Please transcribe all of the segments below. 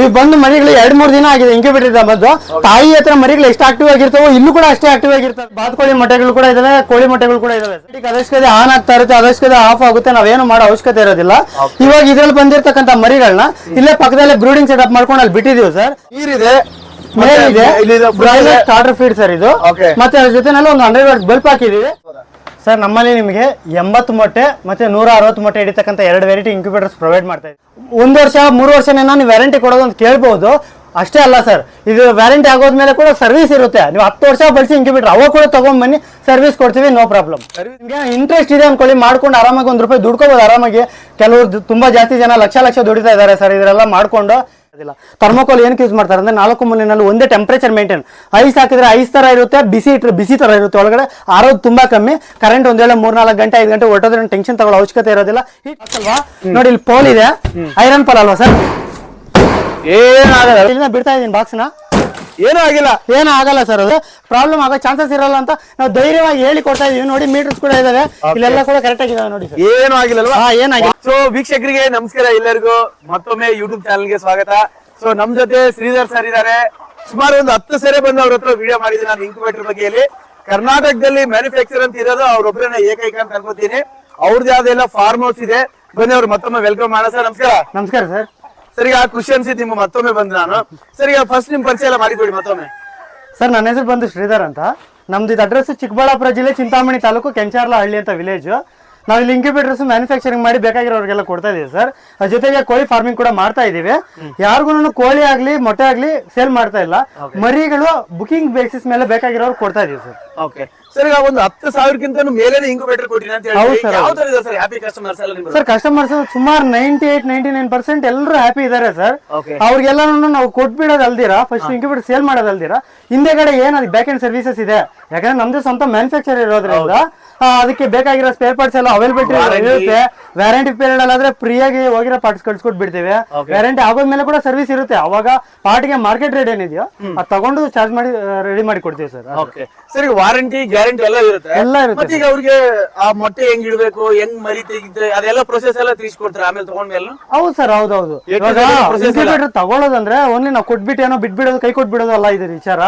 ಇವ್ ಬಂದು ಮರಿಗಳು ಎರಡ್ ಮೂರ್ ದಿನ ಆಗಿದೆ ಇಂಕ್ಯುಬೇಟರ್ ಇದೆ ಬಂದು. ತಾಯಿ ಹತ್ರ ಮರಿಗಳು ಎಷ್ಟು ಆಕ್ಟಿವ್ ಆಗಿರ್ತಾವೋ ಇಲ್ಲೂ ಕೂಡ ಅಷ್ಟೇ ಆಕ್ಟಿವ್ ಆಗಿರ್ತಾವೆ ಬಾತ್ ಕೋಳಿ ಮೊಟ್ಟೆಗಳು ಕೂಡ ಇದಾವೆ ಕೋಳಿ ಮೊಟ್ಟೆಗಳು ಕೂಡ ಇದಾವೆ. ಅದಷ್ಟೇ ಆನ್ ಆಗ್ತಾ ಇರುತ್ತೆ ಅದಷ್ಟೇ ಆಫ್ ಆಗುತ್ತೆ ನಾವೇನು ಮಾಡೋ ಅವಶ್ಯಕತೆ ಇರೋದಿಲ್ಲ. ಇವಾಗ ಇದ್ರಲ್ಲಿ ಬಂದಿರತಕ್ಕಂತ ಮರಿಗಳನ್ನ ಇಲ್ಲೇ ಪಕ್ಕದಲ್ಲೇ ಬ್ರೂಡಿಂಗ್ ಸೆಟಪ್ ಮಾಡ್ಕೊಂಡು ಅಲ್ಲಿ ಬಿಟ್ಟಿದೀವಿ ಸರ್ ನೀರಿದೆ ಮೇಲಿದೆ ಬ್ರಾಯ್ಲರ್ ಸ್ಟಾರ್ಟರ್ ಫೀಡ್ ಸರ್ ಇದು. ಮತ್ತೆ ಅದ್ರ ಜೊತೆ ಒಂದು ಹಂಡ್ರೆಡ್ ವರ್ಡ್ ಬಲ್ಪ್ ಹಾಕಿದೀವಿ ಸರ್, ನಮ್ಮಲ್ಲಿ ನಿಮಗೆ ಎಂಬತ್ತು ಮೊಟ್ಟೆ ಮತ್ತೆ ನೂರ ಅರವತ್ತು ಮೊಟ್ಟೆ ಹಿಡಿತಕ್ಕಂಥ ಎರಡು ವೆರೈಟಿ ಇಂಕ್ಯುಬೇಟರ್ಸ್ ಪ್ರೊವೈಡ್ ಮಾಡ್ತಾ ಇದ್ದೀವಿ. ಒಂದು ವರ್ಷ, ಮೂರು ವರ್ಷನೇ ನೀವು ವ್ಯಾರಂಟಿ ಕೊಡೋದು ಅಂತ ಕೇಳ್ಬೋದು. ಅಷ್ಟೇ ಅಲ್ಲ ಸರ್, ಇದು ವ್ಯಾರಂಟಿ ಆಗೋದ್ಮೇಲೆ ಕೂಡ ಸರ್ವಿಸ್ ಇರುತ್ತೆ. ನೀವು ಹತ್ತು ವರ್ಷ ಬಳಸಿ ಇಂಕ್ಯುಬೇಟರ್ ಅವಾಗ ಕೂಡ ತಗೊಂಡ್ ಬನ್ನಿ ಸರ್ವಿಸ್ ಕೊಡ್ತೀವಿ ನೋ ಪ್ರಾಬ್ಲಮ್ ನಿಮಗೆ ಇಂಟ್ರೆಸ್ಟ್ ಇದೆ ಅನ್ಕೊಳ್ಳಿ, ಮಾಡ್ಕೊಂಡು ಆರಾಮಾಗಿ ಒಂದು ರೂಪಾಯಿ ದುಡ್ಕೋಬೋದು, ಆರಾಮಾಗಿ. ಕೆಲವರು ತುಂಬಾ ಜಾಸ್ತಿ ಜನ ಲಕ್ಷ ಲಕ್ಷ ದುಡಿತಾ ಇದ್ದಾರೆ ಸರ್ ಇದರೆಲ್ಲ ಮಾಡ್ಕೊಂಡು. ಅದಿಲ್ಲ ಥರ್ಮೋಕೋಲ್ ಏನಕ್ಕೆ ಯೂಸ್ ಮಾಡ್ತಾರೆ ಅಂದ್ರೆ ನಾಲ್ಕು ಮೂಲಿನಲ್ಲಿ ಒಂದೇ ಟೆಂಪರೇಚರ್ ಮೇಂಟೈನ್ ಐಸ್ ಹಾಕಿದ್ರೆ ಐಸ್ ತರ ಇರುತ್ತೆ ಬಿಸಿ ಇಟ್ಟರೆ ಬಿಸಿ ತರ ಇರುತ್ತೆ ಒಳಗಡೆ. ಆರೋದು ತುಂಬಾ ಕಮ್ಮಿ. ಕರೆಂಟ್ ಒಂದ್ ವೇಳೆ ಮೂರ್ ನಾಲ್ಕು ಗಂಟೆ ಐದು ಗಂಟೆ ಹೊಟ್ಟೋದ್ರೆ ಟೆನ್ಷನ್ ತಗೊಳ್ಳೋ ಅವಶ್ಯಕತೆ ಇರೋದಿಲ್ಲ. ಅಲ್ವಾ? ನೋಡಿ ಇಲ್ಲಿ ಪೋಲ್ ಇದೆ. ಐರನ್ ಪೋಲ್ ಅಲ್ವಾ ಸರ್? ಏನಾಗಲ್ಲ. ಇಲ್ಲಿಂದ ಬಿಡ್ತಾ ಇದೀನಿ ಬಾಕ್ಸ್ನ ಏನೂ ಆಗಿಲ್ಲ. ಏನೂ ಆಗಲ್ಲ ಸರ್ ಅದು. ಪ್ರಾಬ್ಲಮ್ ಆಗೋ ಚಾನ್ಸಸ್ ಇರಲ್ಲ ಅಂತ ನಾವು ಧೈರ್ಯವಾಗಿ ಹೇಳಿ ಕೊಡ್ತಾ ಇದೀವಿ. ನೋಡಿ ಮೀಟರ್ಸ್ ಕೂಡ ಇದಾವೆ. ಇಲ್ಲೆಲ್ಲ ಕೂಡ ಕರೆಕ್ಟ್ ಆಗಿದಾವೆ ನೋಡಿ ಸರ್. ಏನೂ ಆಗಿಲ್ಲಲ್ವಾ ಹಾ ಏನಾಗಿದೆ ಸೊ ವೀಕ್ಷಕರಿಗೆ ನಮಸ್ಕಾರ ಎಲ್ಲರಿಗೂ. ಮತ್ತೊಮ್ಮೆ ಯೂಟ್ಯೂಬ್ ಚಾನಲ್ಗೆ ಸ್ವಾಗತ. ಸೊ ನಮ್ ಜೊತೆ ಶ್ರೀಧರ್ ಸರ್ ಇದ್ದಾರೆ. ಸುಮಾರು ಒಂದು ಹತ್ತು ಸರಿ ಬಂದು ಅವ್ರ ಹತ್ರ ವಿಡಿಯೋ ಮಾಡಿದ್ದೀನಿ ನಾನು ಇಂಕ್ಯುಬೇಟರ್ ಬಗ್ಗೆಯಲ್ಲಿ ಕರ್ನಾಟಕದಲ್ಲಿ ಮ್ಯಾನುಫ್ಯಾಕ್ಚರ್ ಅಂತ ಇರೋದು ಅವ್ರೊಬ್ಬರನ್ನ ಏಕೈಕ ಅಂತ ಅನ್ಕೋತೀನಿ. ಅವ್ರದ್ದು ಯಾವ್ದೆಲ್ಲ ಫಾರ್ಮ್ ಹೌಸ್ ಇದೆ. ಬನ್ನಿ ಅವ್ರು ಮತ್ತೊಮ್ಮೆ ವೆಲ್ಕಮ್ ಮಾಡೋಣ ಸರ್. ನಮಸ್ಕಾರ. ನಮಸ್ಕಾರ ಸರ್. ಸರ್ ಆ ಖುಷಿ ಅನ್ಸಿತ್ತು ನಿಮ್ಗೆ ಮತ್ತೊಮ್ಮೆ ಬಂದ್ ನಾನು. ಸರಿ ಫಸ್ಟ್ ನಿಮ್ ಪರಿಚಯ ಎಲ್ಲ ಮಾಡಿಕೊಡಿ ಮತ್ತೊಮ್ಮೆ. ಸರ್ ನನ್ನ ಹೆಸರು ಬಂದು ಶ್ರೀಧರ್ ಅಂತ. ನಮ್ದು ಇದು ಅಡ್ರೆಸ್ ಚಿಕ್ಕಬಳ್ಳಾಪುರ ಜಿಲ್ಲೆ ಚಿಂತಾಮಣಿ ತಾಲೂಕು ಕೆಂಚಾರ್ಲ ಹಳ್ಳಿ ಅಂತ ವಿಲೇಜ್ ನಾವು ಇಲ್ಲಿ ಇಂಕ್ಯುಬೇಟರ್ಸ್ ಮ್ಯಾನುಫ್ಯಾಕ್ಚರಿಂಗ್ ಮಾಡಿ ಬೇಕಾಗಿರೋರಿಗೆಲ್ಲ ಕೊಡ್ತಾ ಇದೀವಿ ಸರ್. ಅದ್ರ ಜೊತೆಗೆ ಕೋಳಿ ಫಾರ್ಮಿಂಗ್ ಕೂಡ ಮಾಡ್ತಾ ಇದೀವಿ. ಯಾರಿಗೂ ಕೋಳಿ ಆಗ್ಲಿ ಮೊಟ್ಟೆ ಆಗ್ಲಿ ಸೇಲ್ ಮಾಡ್ತಾ ಇಲ್ಲ. ಮರಿಗಳು ಬುಕಿಂಗ್ ಬೇಸಿಸ್ ಮೇಲೆ ಬೇಕಾಗಿರೋರು ಕೊಡ್ತಾ ಇದೀವಿ ಸರ್. ಓಕೆ ಸರ್ ಈಗ ಒಂದು ಹತ್ತು ಸಾವಿರಕ್ಕಿಂತ ಮೇಲೆ ಇಂಕ್ಯುಬೇಟರ್ ಕೊಟ್ಟಿನಿ ಅಂತ ಹೌದು ಹೇಳಿ sir, ಯಾವ ತರ ಇದೆ ಸರ್ ಹ್ಯಾಪಿ ಕಸ್ಟಮರ್ಸ್ ಎಲ್ಲ ನಿಮ್ಗೆ ಸರ್ ಕಸ್ಟಮರ್ಸ್ ಸುಮಾರು ninety eight ninety nine percent ಎಲ್ಲರೂ ಹ್ಯಾಪಿ ಇದಾರೆ ಸರ್. ಓಕೆ ಅವ್ರಿಗೆಲ್ಲನೂ ನಾವು ಕೊಟ್ಬಿಡೋದು ಅಲ್ದಿರಾ? ಫಸ್ಟ್ ಇಂಕ್ಯುಬೇಟರ್ ಸೇಲ್ ಮಾಡೋದು ಅಲ್ದಿರಾ? ಹಿಂದೆಗಡೆ ಏನ್ ಅದಕ್ಕೆ ಬ್ಯಾಕ್ ಎಂಡ್ ಸರ್ವಿಸಸ್ ಇದೆ? ಯಾಕಂದ್ರೆ ನಮ್ದು ಸ್ವಂತ ಮ್ಯಾನುಫ್ಯಾಕ್ಚರ್ ಇರೋದ್ರಿಂದ ಅದಕ್ಕೆ ಬೇಕಾಗಿರೋ ಸ್ಪೇರ್ ಪಾರ್ಟ್ಸ್ ಎಲ್ಲ ಅವೈಲಬಿಲಿಟಿ ಇರುತ್ತೆ. ವ್ಯಾರಂಟಿ ಪೀರಿಯಡ್ ಅಲ್ಲಾದ್ರೆ ಫ್ರೀ ಆಗಿ ಹೋಗಿರೋ ಪಾರ್ಟ್ಸ್ ಕಳ್ಸಿಕೊಟ್ ಬಿಡ್ತೀವಿ. ವ್ಯಾರಂಟಿ ಆಗೋದ್ಮೇಲೆ ಕೂಡ ಸರ್ವಿಸ್ ಇರುತ್ತೆ. ಅವಾಗ ಪಾರ್ಟಿಗೆ ಮಾರ್ಕೆಟ್ ರೇಟ್ ಏನಿದೆಯೋ ಅದು ತಗೊಂಡು ಚಾರ್ಜ್ ಮಾಡಿ ರೆಡಿ ಮಾಡಿ ಕೊಡ್ತೀವಿ ಸರ್ ಸರ್ ವಾರಂಟಿ ಗ್ಯಾರಂಟಿ ಎಲ್ಲ ಇರುತ್ತೆ. ಎಲ್ಲ ಇರುತ್ತೆ ಈಗ ಅವ್ರಿಗೆ ಆ ಮೊಟ್ಟೆ ಹೆಂಗ್ ಇಡಬೇಕು ಹೆಂಗ್ ಮರಿ ತೆಗಿದ್ರೆ ಅದೆಲ್ಲ ಪ್ರೊಸೆಸ್ ಎಲ್ಲ ತಿಳಿಸ್ಕೊಡ್ತಾರೆ? ಆಮೇಲೆ ತಗೊಂಡ್ಮೇಲೆ ಹೌದು ಸರ್ ಹೌದೌದು incubator ತಗೊಳ್ಳೋದಂದ್ರೆ ಓನ್ಲಿ ನಾವು ಕೊಟ್ಬಿಟ್ಟು ಏನೋ ಬಿಟ್ಬಿಡೋದು ಕೈ ಕೊಟ್ಬಿಡೋದು ಅಲ್ಲ ಇದೆ ವಿಚಾರ.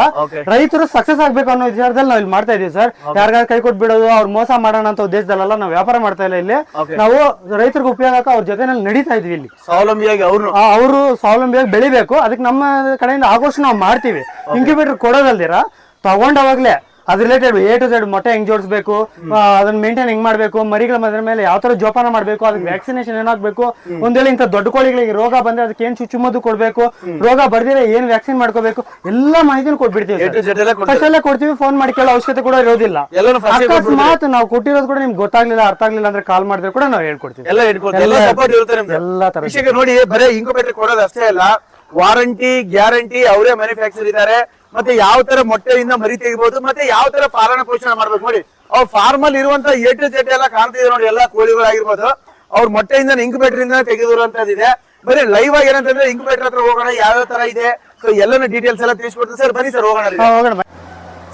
ರೈತರು ಸಕ್ಸಸ್ ಆಗ್ಬೇಕು ಅನ್ನೋ ವಿಚಾರದಲ್ಲಿ ನಾವು ಇಲ್ಲಿ ಮಾಡ್ತಾ ಇದೀವಿ ಸರ್ ಯಾರ ಕೈ ಕೊಟ್ಬಿಡೋದು ಅವ್ರು ಮೋಸ ಮಾಡೋಣ ಅಂತ ಉದ್ದೇಶದಲ್ಲ ನಾವು ವ್ಯಾಪಾರ ಮಾಡ್ತಾ ಇಲ್ಲ ಇಲ್ಲಿ. ನಾವು ರೈತರಿಗೆ ಉಪಯೋಗ ಅವ್ರ ಜೊತೆನಲ್ಲಿ ನಡೀತಾ ಇದ್ವಿ ಇಲ್ಲಿ. ಸ್ವಾವಲಂಬಿಯಾಗಿ ಅವ್ರು ಅವರು ಸ್ವಾವಲಂಬಿಯಾಗಿ ಬೆಳಿಬೇಕು. ಅದಕ್ಕೆ ನಮ್ಮ ಕಡೆಯಿಂದ ಆಗೋಷ್ಟು ನಾವು ಮಾಡ್ತೀವಿ. ಇಂಕ್ಯುಬೇಟರ್ ಕೊಡೋದಲ್ದಿರ? ತಗೊಂಡವಾಗ್ಲೇ ಅದ್ ರಿಲೇಟೆಡ್ ಎ ಟು ಝೆಡ್ ಮೊಟ್ಟೆ ಹೆಂಗ್ ಜೋಡಿಸ್ಬೇಕು ಅದನ್ನ ಮೇಂಟೈನ್ ಹೆಂಗ್ ಮಾಡ್ಬೇಕು ಮರಿಗಳ ಮದ್ರ ಮೇಲೆ ಯಾವ ತರ ಜೋಪಾನ ಮಾಡ್ಬೇಕು ಅದಕ್ಕೆ ವ್ಯಾಕ್ಸಿನೇಷನ್ ಏನಾಗ್ಬೇಕು ಒಂದೇಳಿ ಇಂಥ ದೊಡ್ಡ ಕೋಳಿಗಳಿಗೆ ರೋಗ ಬಂದ್ರೆ ಅದಕ್ಕೆ ಏನ್ ಚುಚ್ಚುಮದ್ದು ಕೊಡ್ಬೇಕು ರೋಗ ಬರ್ದಿರ ಏನ್ ವ್ಯಾಕ್ಸಿನ್ ಮಾಡ್ಕೋಬೇಕು ಎಲ್ಲಾ ಮಾಹಿತಿ ಕೊಟ್ಬಿಡ್ತೀವಿ ಕೊಡ್ತೀವಿ. ಫೋನ್ ಮಾಡಿ ಕೇಳೋ ಅವಶ್ಯಕತೆ ಕೂಡ ಇರೋದಿಲ್ಲ. ಅಕಸ್ಮಾತ್ ನಾವು ಕೊಟ್ಟಿರೋದು ಕೂಡ ನಿಮ್ಗೆ ಗೊತ್ತಾಗ್ಲಿಲ್ಲ ಅರ್ಥ ಆಗ್ಲಿಲ್ಲ ಅಂದ್ರೆ ಕಾಲ್ ಮಾಡಿದ್ರೆ ಕೂಡ ನಾವು ಹೇಳ್ಕೊಡ್ತೀವಿ. ಎಲ್ಲ ತರ ನೋಡಿ ಬರೀ ಇಂಕ್ಯುಬೇಟರ್ ಕೊಡೋದು ಅಷ್ಟೇ ಅಲ್ಲ ವಾರಂಟಿ ಗ್ಯಾರಂಟಿ ಅವರೇ ಮ್ಯಾನುಫ್ಯಾಕ್ಚರ್ ಇದ್ದಾರೆ. ಮತ್ತೆ ಯಾವ ತರ ಮೊಟ್ಟೆಯಿಂದ ಮರಿ ತೆಗಿಬಹುದು ಮತ್ತೆ ಯಾವ ತರ ಪಾಲನ ಪೋಷಣೆ ಮಾಡ್ಬೇಕು ನೋಡಿ. ಅವ್ರ ಫಾರ್ಮ್ ಅಲ್ಲಿ ಇರುವಂತ ಏಟು ಜೆಟ್ ಎಲ್ಲ ಕಾಣ್ತಿದೆ ನೋಡಿ ಎಲ್ಲಾ ಕೋಳಿಗಳಾಗಿರ್ಬೋದು. ಅವ್ರ ಮೊಟ್ಟೆಯಿಂದ ಇಂಕ್ಯುಬೇಟರ್ ಇಂದ ತೆಗೆದಿರುವಂತದ್ದಿದೆ ಬರೀ ಲೈವ್ ಆಗಿ ಏನಂತಂದ್ರೆ ಇಂಕ್ಯುಬೇಟರ್ ಹತ್ರ ಹೋಗೋಣ ಯಾವ ತರ ಇದೆ. ಸೊ ಎಲ್ಲಾನು ಡೀಟೇಲ್ಸ್ ಎಲ್ಲ ತಿಳಿಸ್ಕೊಡ್ತೀನಿ. ಸರ್ ಬನ್ನಿ ಸರ್ ಹೋಗೋಣ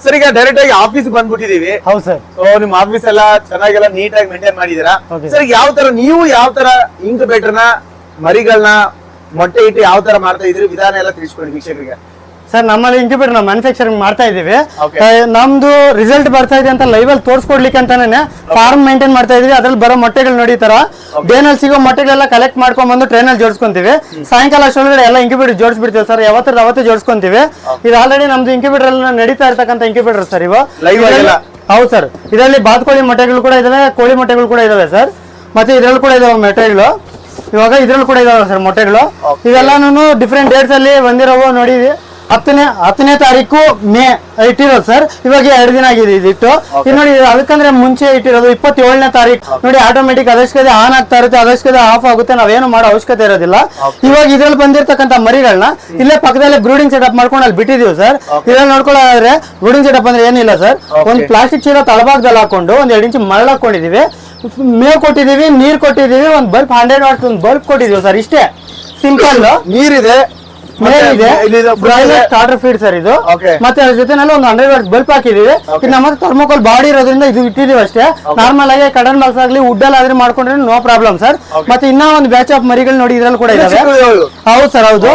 ಸರ್ ಈಗ ಡೈರೆಕ್ಟ್ ಆಗಿ ಆಫೀಸ್ ಬಂದ್ಬಿಟ್ಟಿದೀವಿ. ಹೌದು ಸರ್. ಸೊ ನಿಮ್ ಆಫೀಸ್ ಎಲ್ಲ ಚೆನ್ನಾಗೆಲ್ಲ ನೀಟಾಗಿ ಮೇಂಟೈನ್ ಮಾಡಿದೀರಾ. ಸರ್ ಯಾವ ತರ ನೀವು ಯಾವ ತರ ಇಂಕ್ಯುಬೇಟರ್ನ ಮರಿಗಳನ್ನ ಮೊಟ್ಟೆ ಇಟ್ಟು ಯಾವ ತರ ಮಾಡ್ತಾ ಇದ್ರಿ ವಿಧಾನ ಎಲ್ಲ ತಿಳಿಸ್ಕೊಡಿ ವೀಕ್ಷಕರಿಗೆ. ಸರ್ ನಮ್ಮಲ್ಲಿ ಇಂಕ್ಯುಬೇಟರ್ ನಾವು ಮ್ಯಾನುಫ್ಯಾಕ್ಚರಿಂಗ್ ಮಾಡ್ತಾ ಇದೀವಿ ನಮ್ದು ರಿಸಲ್ಟ್ ಬರ್ತಾ ಇದೆ ಅಂತ ಲೈವ್ ಅಲ್ಲಿ ತೋರಿಸ್ಕೊಡ್ಲಿಕ್ಕೆ ಅಂತಾನೆ ಫಾರ್ಮ್ ಮೇಂಟೈನ್ ಮಾಡ್ತಾ ಇದೀವಿ ಅದ್ರಲ್ಲಿ ಬರೋ ಮೊಟ್ಟೆಗಳು ನೋಡಿ ತರ. ಡೇನಲ್ಲಿ ಸಿಗೋ ಮೊಟ್ಟೆಗಳೆಲ್ಲ ಕಲೆಕ್ಟ್ ಮಾಡ್ಕೊಂಡ್ ಬಂದು ಟ್ರೈನ್ ಅಲ್ಲಿ ಜೋಡಿಸ್ಕೊಂತೀವಿ. ಸಾಯಂಕಾಲ ಅಷ್ಟೊಳಗಡೆ ಎಲ್ಲ ಇಂಕ್ಯುಬೇಟರ್ ಜೋಡಿಸ್ಬಿಡ್ತೀವಿ ಸರ್. ಯಾವತ್ತರ ಅವತ್ತು ಜೋಡಿಸ್ಕೊಂತೀವಿ. ಇದು ಆಲ್ರೆಡಿ ನಮ್ದು ಇಂಕ್ಯುಬೇಟರ್ ಅಲ್ಲಿ ನಡೀತಾ ಇರ್ತಕ್ಕಂಥ ಇಂಕ್ಯುಬೇಟರ್ ಸರ್ ಇವು. Live ಆಗಿಲ್ಲ? ಹೌದು ಸರ್. ಇದರಲ್ಲಿ ಬಾತ್ಕೋಳಿ ಮೊಟ್ಟೆಗಳು ಕೂಡ ಇದಾವೆ ಕೋಳಿ ಮೊಟ್ಟೆಗಳು ಕೂಡ ಇದಾವೆ ಸರ್. ಮತ್ತೆ ಇದ್ರಲ್ಲಿ ಕೂಡ ಇದಾವೆ ಮೊಟ್ಟೆಗಳು ಇವಾಗ ಇದ್ರಲ್ಲಿ ಕೂಡ ಇದಾವೆ ಸರ್ ಮೊಟ್ಟೆಗಳು. ಇವೆಲ್ಲಾನು ಡಿಫ್ರೆಂಟ್ ಡೇಟ್ಸ್ ಅಲ್ಲಿ ಬಂದಿರೋವು ನೋಡಿ. ಹತ್ತನೇ ಹತ್ತನೇ ತಾರೀಕು ಮೇ ಇಟ್ಟಿರೋದು ಸರ್. ಇವಾಗ ಎರಡು ದಿನ ಆಗಿದೆ ಇದಿಟ್ಟು. ಇದು ನೋಡಿ ಅದಕ್ಕಂದ್ರೆ ಮುಂಚೆ ಇಟ್ಟಿರೋದು ಇಪ್ಪತ್ತೇಳನೇ ತಾರೀಕು. ನೋಡಿ ಆಟೋಮೆಟಿಕ್ ಅದಷ್ಟೇ ಆನ್ ಆಗ್ತಾ ಇರುತ್ತೆ. ಅದಷ್ಟೇ ಆಫ್ ಆಗುತ್ತೆ. ನಾವೇನು ಮಾಡೋ ಅವಶ್ಯಕತೆ ಇರೋದಿಲ್ಲ. ಇವಾಗ ಇದ್ರಲ್ಲಿ ಬಂದಿರತಕ್ಕಂತ ಮರಿಗಳನ್ನ ಇಲ್ಲೇ ಪಕ್ಕದಲ್ಲೇ ಬ್ರೂಡಿಂಗ್ ಸೆಟಪ್ ಮಾಡ್ಕೊಂಡು ಅಲ್ಲಿ ಬಿಟ್ಟಿದೀವಿ ಸರ್. ಇದ್ರಲ್ಲಿ ನೋಡ್ಕೊಳ್ಳೋದಾದ್ರೆ ಬ್ರೂಡಿಂಗ್ ಸೆಟಪ್ ಅಂದ್ರೆ ಏನಿಲ್ಲ ಸರ್. ಒಂದು ಪ್ಲಾಸ್ಟಿಕ್ ಚೀಲ ತಳಭಾಗದಲ್ಲಿ ಹಾಕೊಂಡು ಒಂದ್ ಎರಡು ಇಂಚು ಮರಳ ಹಾಕೊಂಡಿದೀವಿ ಮೇವು ಕೊಟ್ಟಿದೀವಿ ನೀರ್ ಕೊಟ್ಟಿದೀವಿ ಒಂದ್ ಬಲ್ಬ್ ಹಂಡ್ರೆಡ್ ವಾಟ್ಸ್ ಒಂದು ಬಲ್ಬ್ ಕೊಟ್ಟಿದೀವಿ ಸರ್ ಇಷ್ಟೇ. ಸಿಂಪಲ್ ನೀರಿದೆ. ಬ್ರಾಯ್ಲರ್ ಸ್ಟಾರ್ಟರ್ ಫೀಡ್ ಸರ್ ಇದು. ಮತ್ತೆ ಅದ್ರ ಜೊತೆನಲ್ಲಿ ಒಂದು ಹಂಡ್ರೆಡ್ ಬಲ್ಪ್ ಹಾಕಿದೀವಿ ನಮ್ಮ ಥರ್ಮೋಕೋಲ್ ಬಾಡಿ ಇರೋದ್ರಿಂದ ಇದು ಇಟ್ಟಿದೀವಿ ಅಷ್ಟೇ. ನಾರ್ಮಲ್ ಆಗಿ ಕಡನ್ ಬಾಲ್ಸ್ ಆಗ್ಲಿ ವುಡ್ ಅಲ್ಲಿ ಆದ್ರೆ ಮಾಡ್ಕೊಂಡ್ರೆ ನೋ ಪ್ರಾಬ್ಲಮ್ ಸರ್ ಮತ್ತೆ ಇನ್ನ ಒಂದು ಬ್ಯಾಚ್ ಆಫ್ ಮರಿಗಳು ನೋಡಿ ಇದ್ರಲ್ಲಿ ಕೂಡ ಇದಾವೆ. ಹೌದು ಸರ್ ಹೌದು.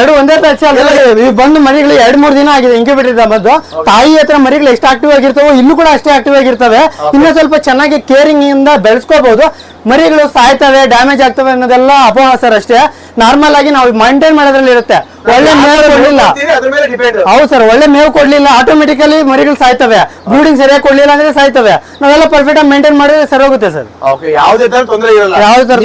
ಎರಡು ಒಂದೇ ಬ್ಯಾಚ್ ಬಂದು ಮರಿಗಳು ಎರಡ್ ಮೂರ್ ದಿನ ಆಗಿದೆ. ಇಂಕ್ಯುಬೇಟರ್ ಬಂದು ತಾಯಿ ಹತ್ರ ಮರಿಗಳು ಎಷ್ಟು ಆಕ್ಟಿವ್ ಆಗಿರ್ತಾವೋ ಇಲ್ಲೂ ಕೂಡ ಅಷ್ಟೇ ಆಕ್ಟಿವ್ ಆಗಿರ್ತವೆ. ಇನ್ನ ಸ್ವಲ್ಪ ಚೆನ್ನಾಗಿ ಕೇರಿಂಗ್ ಇಂದ ಬೆಳೆಸ್ಕೋಬಹುದು ಮರಿಗಳು ಸಾಯ್ತವೆ ಡ್ಯಾಮೇಜ್ ಆಗ್ತವೆ ಅನ್ನೋದೆಲ್ಲ ಅಪೋಹ ಸರ್ ಅಷ್ಟೇ. ನಾರ್ಮಲ್ ಆಗಿ ನಾವು ಮೈಂಟೈನ್ ಮಾಡೋದ್ರಲ್ಲಿ ಇರುತ್ತೆ. ಒಳ್ಳೆ ಮೇವು ಕೊಡ್ಲಿಲ್ಲ. ಹೌದು ಸರ್ ಒಳ್ಳೆ ಮೇವು ಕೊಡ್ಲಿಲ್ಲ ಆಟೋಮೆಟಿಕಲಿ ಮರಿಗಳು ಸಾಯ್ತವೆ. ಬ್ಲೂಡಿಂಗ್ ಸರಿಯಾಗಿ ಕೊಡ್ಲಿಲ್ಲ ಅಂದ್ರೆ ಸಾಯ್ತವೆ. ನಾವೆಲ್ಲ ಪರ್ಫೆಕ್ಟ್ ಆಗಿ ಮೇಂಟೈನ್ ಮಾಡಿದ್ರೆ ಸರಿ ಹೋಗುತ್ತೆ ಸರ್. ಯಾವುದೇ ತರ ತೊಂದರೆ ಇರಲ್ಲ. ಯಾವುದೇ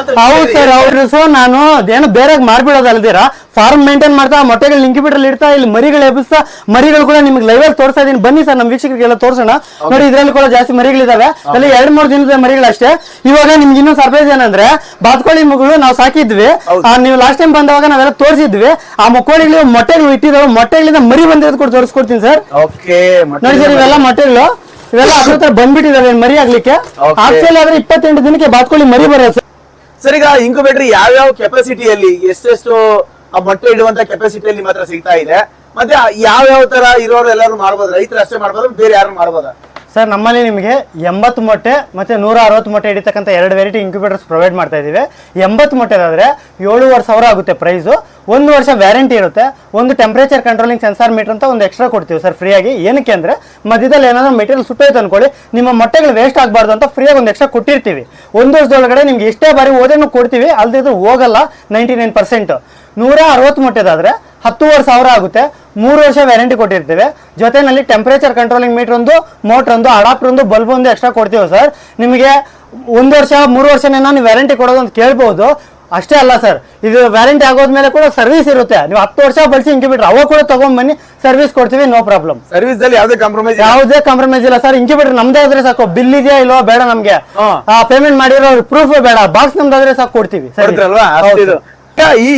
ಅಂತ ಹೌದು ಸರ್ ಅವ್ರು ಸೊ ನಾನು ಏನು ಬೇರೆ ಮಾಡ್ಬಿಡೋದಲ್ದಿರ? ಫಾರ್ಮ್ ಮೇಂಟೈನ್ ಮಾಡ್ತಾ ಮೊಟ್ಟೆಗಳು ಇಂಕ್ಯುಬೇಟರ್ ಇಡ್ತಾ ಇಲ್ಲಿ ಮರಿಗಳು ಎಬ್ಬಿಸ್ತಾ ಮರಿಗಳು ಕೂಡ ನಿಮ್ಗೆ ಲೈವ್ ಅಲ್ಲಿ ತೋರಿಸ್ತಾ ಇದೀನಿ. ಬನ್ನಿ ಸರ್ ನಮ್ಮ ವೀಕ್ಷಕರಿಗೆಲ್ಲ ತೋರಿಸೋಣ. ನೋಡಿ ಇದರಲ್ಲಿ ಕೂಡ ಜಾಸ್ತಿ ಮರಿಗಳಿದಾವೆ. ಅಲ್ಲಿ ಎರಡ್ ಮೂರು ದಿನದ ಮರಿಗಳು ಅಷ್ಟೇ. ಇವಾಗ ನಿಮ್ಗೆ ಇನ್ನೊಂದು ಸರ್ಪ್ರೈಸ್ ಏನಂದ್ರೆ ಬಾತ್ಕೋಳಿ ಮಗಳು ನಾವು ಸಾಕಿದ್ವಿ. ನೀವು ಲಾಸ್ಟ್ ಟೈಮ್ ಬಂದಾಗ ನಾವೆಲ್ಲ ತೋರಿಸಿದ್ವಿ. ಆ ಮೊಕ್ಕಳಿಗಳು ಮೊಟ್ಟೆಗಳು ಇಟ್ಟಿದ್ದಾವೆ ಮೊಟ್ಟೆಗಳಿಂದ ಮರಿ ಬಂದಿರೋದು ಕೂಡ ತೋರಿಸ್ಕೊಡ್ತೀನಿ ಸರ್. ನೋಡಿ ಸರ್ ಇವೆಲ್ಲ ಮೊಟ್ಟೆಗಳು. ಇವೆಲ್ಲ ಅದ್ರ ಹತ್ರ ಬಂದ್ಬಿಟ್ಟಿದಾವೆ ಮರಿ ಆಗ್ಲಿಕ್ಕೆ. ಆಕ್ಚುಲಿ ಆದ್ರೆ ಇಪ್ಪತ್ತೆಂಟು ದಿನಕ್ಕೆ ಬಾತ್ಕೋಳಿ ಮರಿ ಬರೋದು ಸರ್ ಸರ್ ಈಗ ಇನ್ಕ್ಯುಬೇಟರ್ ಯಾವ್ಯಾವ ಕೆಪಾಸಿಟಿಯಲ್ಲಿ ಎಷ್ಟೆಷ್ಟು ಆ ಮೊಟ್ಟೆ ಇಡುವಂತ ಕೆಪಾಸಿಟಿಯಲ್ಲಿ ಮಾತ್ರ ಸಿಗ್ತಾ ಇದೆ. ಮತ್ತೆ ಯಾವ ಯಾವ ತರ ಇರೋರು ಎಲ್ಲರೂ ಮಾಡ್ಬೋದು, ರೈತರು ಅಷ್ಟೇ ಮಾಡ್ಬೋದು, ಬೇರೆ ಯಾರು ಮಾಡ್ಬೋದಾ? ಸರ್, ನಮ್ಮಲ್ಲಿ ನಿಮಗೆ ಎಂಬತ್ತು ಮೊಟ್ಟೆ ಮತ್ತೆ ನೂರ ಅರವತ್ತು ಮೊಟ್ಟೆ ಹಿಡಿತಕ್ಕಂಥ ಎರಡು ವೆರೈಟಿ ಇಂಕ್ಯುಬೇಟರ್ಸ್ ಪ್ರೊವೈಡ್ ಮಾಡ್ತಾ ಇದ್ದೀವಿ. ಎಂಬತ್ತು ಮೊಟ್ಟೆದಾದರೆ ಏಳುವರೆ ಸಾವಿರ ಆಗುತ್ತೆ ಪ್ರೈಸು ಒಂದು ವರ್ಷ ವ್ಯಾರಂಟಿ ಇರುತ್ತೆ. ಒಂದು ಟೆಂಪ್ರೇಚರ್ ಕಂಟ್ರೋಲಿಂಗ್ ಸೆನ್ಸಾರ್ ಮೀಟರ್ ಅಂತ ಒಂದು ಎಕ್ಸ್ಟ್ರಾ ಕೊಡ್ತೀವಿ ಸರ್ ಫ್ರೀಯಾಗಿ ಏನಕ್ಕೆ ಅಂದರೆ ಮಧ್ಯದಲ್ಲಿ ಏನಾದರೂ ಮೆಟೀರಿಯಲ್ ಸುಟ್ಟೋಯ್ತು ಅನ್ಕೊಳ್ಳಿ, ನಿಮ್ಮ ಮೊಟ್ಟೆಗಳು ವೇಸ್ಟ್ ಆಗಬಾರ್ದು ಅಂತ ಫ್ರೀಯಾಗಿ ಒಂದು ಎಕ್ಸ್ಟ್ರಾ ಕೊಟ್ಟಿರ್ತೀವಿ. ಒಂದು ವರ್ಷದೊಳಗಡೆ ನಿಮ್ಗೆ ಇಷ್ಟೇ ಬಾರಿ ಓದೇನು ಕೊಡ್ತೀವಿ, ಅಲ್ದಿದ್ರು ಹೋಗಲ್ಲ ನೈಂಟಿ ನೈನ್ ಪರ್ಸೆಂಟ್ ನೂರ ಅರವತ್ತು ಮೊಟ್ಟೆದಾದ್ರೆ ಹತ್ತುವರೆ ಸಾವಿರ ಆಗುತ್ತೆ. ಮೂರು ವರ್ಷ ವ್ಯಾರಂಟಿ ಕೊಟ್ಟಿರ್ತೇವೆ. ಜೊತೆನಲ್ಲಿ ಟೆಂಪರೇಚರ್ ಕಂಟ್ರೋಲಿಂಗ್ ಮೀಟರ್ ಒಂದು ಮೋಟರ್ ಒಂದು ಅಡಾಪ್ಟರ್ ಒಂದು ಬಲ್ಬ್ ಒಂದು ಎಕ್ಸ್ಟ್ರಾ ಕೊಡ್ತೀವಿ ಸರ್ ನಿಮಗೆ ಒಂದು ವರ್ಷ ಮೂರು ವರ್ಷನೇ ನಾನು ವ್ಯಾರಂಟಿ ಕೊಡೋದು ಅಂತ ಕೇಳ್ಬೋದು. ಅಷ್ಟೇ ಅಲ್ಲ ಸರ್ ಇದು ವ್ಯಾರಂಟಿ ಆಗೋದ್ಮೇಲೆ ಕೂಡ ಸರ್ವಿಸ್ ಇರುತ್ತೆ. ನೀವು ಹತ್ತು ವರ್ಷ ಬಳಸಿ ಇಂಕ್ಯುಬೇಟರ್ ಅವಾಗ ಕೂಡ ತಗೊಂಡ್ಬನ್ನಿ ಸರ್ವಿಸ್ ಕೊಡ್ತೀವಿ ನೋ ಪ್ರಾಬ್ಲಮ್ ಸರ್ವಿಸ್ ಅಲ್ಲಿ ಯಾವುದೇ ಕಾಂಪ್ರಮೈಸ್ ಯಾವುದೇ ಕಾಂಪ್ರಮೈಸ್ ಇಲ್ಲ ಸರ್ ಇಂಕ್ಯುಬೇಟರ್ ನಮ್ದೇ ಆದ್ರೆ ಸಾಕು ಬಿಲ್ ಇದೆಯಾ ಇಲ್ವಾ ಬೇಡ ನಮ್ಗೆ. ಪೇಮೆಂಟ್ ಮಾಡಿರೋ ಪ್ರೂಫ್ ಬೇಡ ಬಾಕ್ಸ್ ನಮ್ದಾದ್ರೆ ಸಾಕು ಕೊಡ್ತೀವಿ. ಈ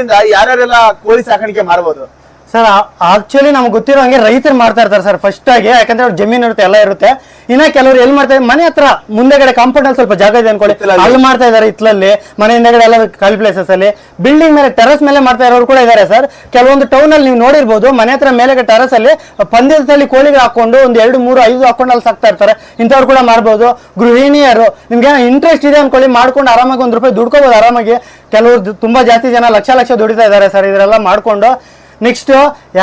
ಇಂದ ಯಾರ್ಯಾರೆಲ್ಲ ಕೋಳಿ ಸಾಕಾಣಿಕೆ ಮಾಡಬಹುದು ಸರ್ ಆಕ್ಚುಲಿ ನಮ್ಗೆ ಗೊತ್ತಿರೋ ಹಂಗೆ ರೈತರು ಮಾಡ್ತಾ ಇರ್ತಾರೆ ಸರ್ ಫಸ್ಟ್ ಆಗಿ ಯಾಕಂದ್ರೆ ಅವ್ರ ಜಮೀನು ಇರುತ್ತೆ ಎಲ್ಲ ಇರುತ್ತೆ. ಇನ್ನ ಕೆಲವರು ಎಲ್ಲಿ ಮಾಡ್ತಾರೆ ಮನೆ ಹತ್ರ ಮುಂದೆಗಡೆ ಕಾಂಪೌಂಡ್ ಅಲ್ಲಿ ಸ್ವಲ್ಪ ಜಾಗ ಇದೆ ಅನ್ಕೊಳ್ಳಿ. ಅಲ್ಲಿ ಮಾಡ್ತಾ ಇದಾರೆ ಇತ್ಲಲ್ಲಿ. ಮನೆ ಹಿಂದೆಗಡೆ ಎಲ್ಲ ಖಾಲಿ ಪ್ಲೇಸಸ್ ಅಲ್ಲಿ. ಬಿಲ್ಡಿಂಗ್ ಮೇಲೆ ಟೆರಸ್ ಮೇಲೆ ಮಾಡ್ತಾ ಇರೋರು ಕೂಡ ಇದಾರೆ ಸರ್ ಕೆಲವೊಂದು ಟೌನ್ ಅಲ್ಲಿ ನೀವು ನೋಡಿರ್ಬೋದು ಮನೆ ಹತ್ರ ಮೇಲೆ ಟೆರಸ್ ಅಲ್ಲಿ ಪಂದ್ಯದಲ್ಲಿ ಕೋಳಿಗಳು ಹಾಕೊಂಡು ಒಂದು ಎರಡು ಮೂರು ಐದು ಹಾಕೊಂಡು ಅಲ್ಲಿ ಸಾಕ್ತಾ ಇರ್ತಾರೆ. ಇಂಥವ್ರು ಕೂಡ ಮಾಡ್ಬೋದು. ಗೃಹಿಣಿಯರು ನಿಮ್ಗೆ ಇಂಟ್ರೆಸ್ಟ್ ಇದೆ ಅನ್ಕೊಳ್ಳಿ ಮಾಡ್ಕೊಂಡು ಆರಾಮಾಗಿ ಒಂದು ರೂಪಾಯಿ ದುಡ್ಕೋಬಹುದು ಆರಾಮಾಗಿ. ಕೆಲವರು ತುಂಬಾ ಜಾಸ್ತಿ ಜನ ಲಕ್ಷ ಲಕ್ಷ ದುಡಿತಾ ಇದ್ದಾರೆ ಸರ್ ಇದರೆಲ್ಲ ಮಾಡ್ಕೊಂಡು. ನೆಕ್ಸ್ಟ್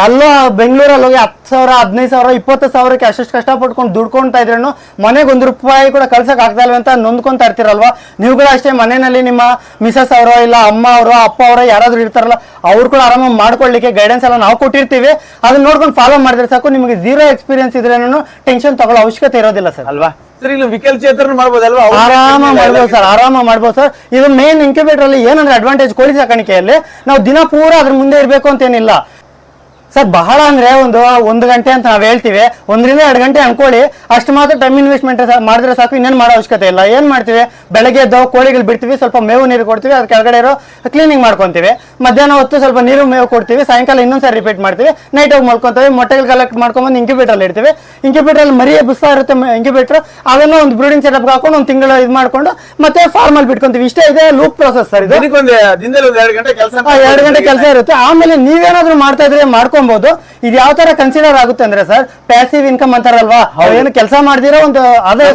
ಎಲ್ಲೋ ಬೆಂಗಳೂರಲ್ಲಿ ಹೋಗಿ ಹತ್ತು ಸಾವಿರ, ಹದಿನೈದು ಸಾವಿರ, ಇಪ್ಪತ್ತು ಸಾವಿರಕ್ಕೆ ಅಷ್ಟು ಕಷ್ಟಪಟ್ಕೊಂಡು ದುಡ್ಕೊತಾ ಇದ್ರೂ ಮನೆಗೆ ಒಂದು ರೂಪಾಯಿ ಕೂಡ ಕಳ್ಸಕ್ ಆಗ್ತಾ ಅಂತ ನೊಂದ್ಕೊತಾ ಇರ್ತೀರಲ್ವ? ನೀವು ಕೂಡ ಅಷ್ಟೇ ಮನೆಯಲ್ಲಿ ನಿಮ್ಮ ಮಿಸಸ್ ಅವರೋ ಇಲ್ಲ ಅಮ್ಮ ಅವರೋ, ಅಪ್ಪ ಅವರೋ ಯಾರಾದರೂ ಇರ್ತಾರಲ್ಲ, ಅವ್ರು ಕೂಡ ಆರಾಮಾಗಿ ಮಾಡ್ಕೊಳ್ಳಿಕ್ಕೆ ಗೈಡೆನ್ಸ್ ಎಲ್ಲ ನಾವು ಕೊಟ್ಟಿರ್ತೀವಿ. ಅದನ್ನ ನೋಡ್ಕೊಂಡು ಫಾಲೋ ಮಾಡಿದ್ರೆ ಸಾಕು, ನಿಮಗೆ ಝೀರೋ ಎಕ್ಸ್ಪೀರಿಯನ್ಸ್ ಇದ್ರೇನು ಟೆನ್ಷನ್ ತಗೊಳ್ಳೋ ಅವಶ್ಯಕತೆ ಇರೋದಿಲ್ಲ ಸರ್. ಅಲ್ವಾ? ಸರ್ ಇಲ್ಲಿ ವಿಕಲ್ ಚೇತನ ಮಾಡ್ಬೋದಲ್ವಾ? ಅವ್ರು ಆರಾಮ ಮಾಡ್ಬೋದು ಸರ್ ಆರಾಮ ಮಾಡ್ಬೋದು ಸರ್. ಇದು ಮೇನ್ ಇನ್ಕ್ಯುಬೇಟರ್ ಅಲ್ಲಿ ಏನಂದ್ರೆ ಅಡ್ವಾಂಟೇಜ್ ಕೋಳಿ ಸಾಕಾಣಿಕೆಯಲ್ಲಿ ನಾವು ದಿನ ಪೂರ ಅದ್ರ ಮುಂದೆ ಇರಬೇಕು ಅಂತೇನಿಲ್ಲ ಸರ್ ಬಹಳ ಅಂದ್ರೆ ಒಂದು ಒಂದು ಗಂಟೆ ಅಂತ ನಾವು ಹೇಳ್ತೀವಿ. ಒಂದರಿಂದ ಎರಡು ಗಂಟೆ ಅನ್ಕೊಳ್ಳಿ. ಅಷ್ಟು ಮಾತ್ರ ಟೈಮ್ ಇನ್ವೆಸ್ಟ್ಮೆಂಟ್ ಮಾಡಿದ್ರೆ ಸಾಕು ಇನ್ನೇನು ಮಾಡೋ ಅವಶ್ಯಕತೆ ಇಲ್ಲ. ಏನ್ ಮಾಡ್ತೀವಿ? ಬೆಳಗ್ಗೆ ಎದ್ದು ಕೋಳಿಗಳು ಬಿಡ್ತೀವಿ ಸ್ವಲ್ಪ ಮೇವು ನೀರು ಕೊಡ್ತೀವಿ ಅದ್ರ ಕೆಳಗಡೆ ಇರೋ ಕ್ಲೀನಿಂಗ್ ಮಾಡ್ಕೊತೀವಿ. ಮಧ್ಯಾಹ್ನ ಹೊತ್ತು ಸ್ವಲ್ಪ ನೀರು ಮೇವು ಕೊಡ್ತೀವಿ ಸಾಯಂಕಾಲ ಇನ್ನೊಂದ್ಸರಿ ರಿಪೀಟ್ ಮಾಡ್ತೀವಿ. ನೈಟ್ ಹೋಗಿ ಮಲ್ಕೊತೀವಿ ಮೊಟ್ಟೆಗಳು ಕಲೆಕ್ಟ್ ಮಾಡ್ಕೊಂಬಂದು ಇಂಕ್ಯುಬೇಟರ್ ಅಲ್ಲಿ ಇಡ್ತೀವಿ. ಇಂಕ್ಯುಬೇಟರ್ ಅಲ್ಲಿ ಬಿಸ್ತಾ ಇರುತ್ತೆ ಇಂಕ್ಯುಬೇಟರ್ ಅದನ್ನ ಒಂದು ಬ್ರೀಡಿಂಗ್ ಸೆಟಪ್ ಹಾಕೊಂಡು ಒಂದು ತಿಂಗಳು ಇದು ಮಾಡ್ಕೊಂಡು ಮತ್ತೆ ಫಾರ್ಮ್ ಅಲ್ಲಿ ಬಿಟ್ಕೊಂತೀವಿ. ಇಷ್ಟೇ ಇದೆ ಲೂಪ್ ಪ್ರೊಸೆಸ್ ಸರ್ ಇದು. ಎರಡು ಗಂಟೆ ಕೆಲಸ ಆ, ಎರಡು ಗಂಟೆ ಕೆಲಸ ಇರುತ್ತೆ. ಆಮೇಲೆ ನೀವೇನಾದ್ರೂ ಮಾಡ್ತಾ ಇದ್ರೆ ಮಾಡ್ಕೊಬಹುದು ಇದು ಯಾವ ತರ ಕನ್ಸಿಡರ್ ಆಗುತ್ತೆ ಅಂದ್ರೆ ಸರ್ ಪ್ಯಾಸಿವ್ ಇನ್ಕಮ್ ಅಂತಾರಲ್ವಾ? ಏನು ಕೆಲಸ ಮಾಡಿದಿರೋ ಒಂದು ಅದೇ.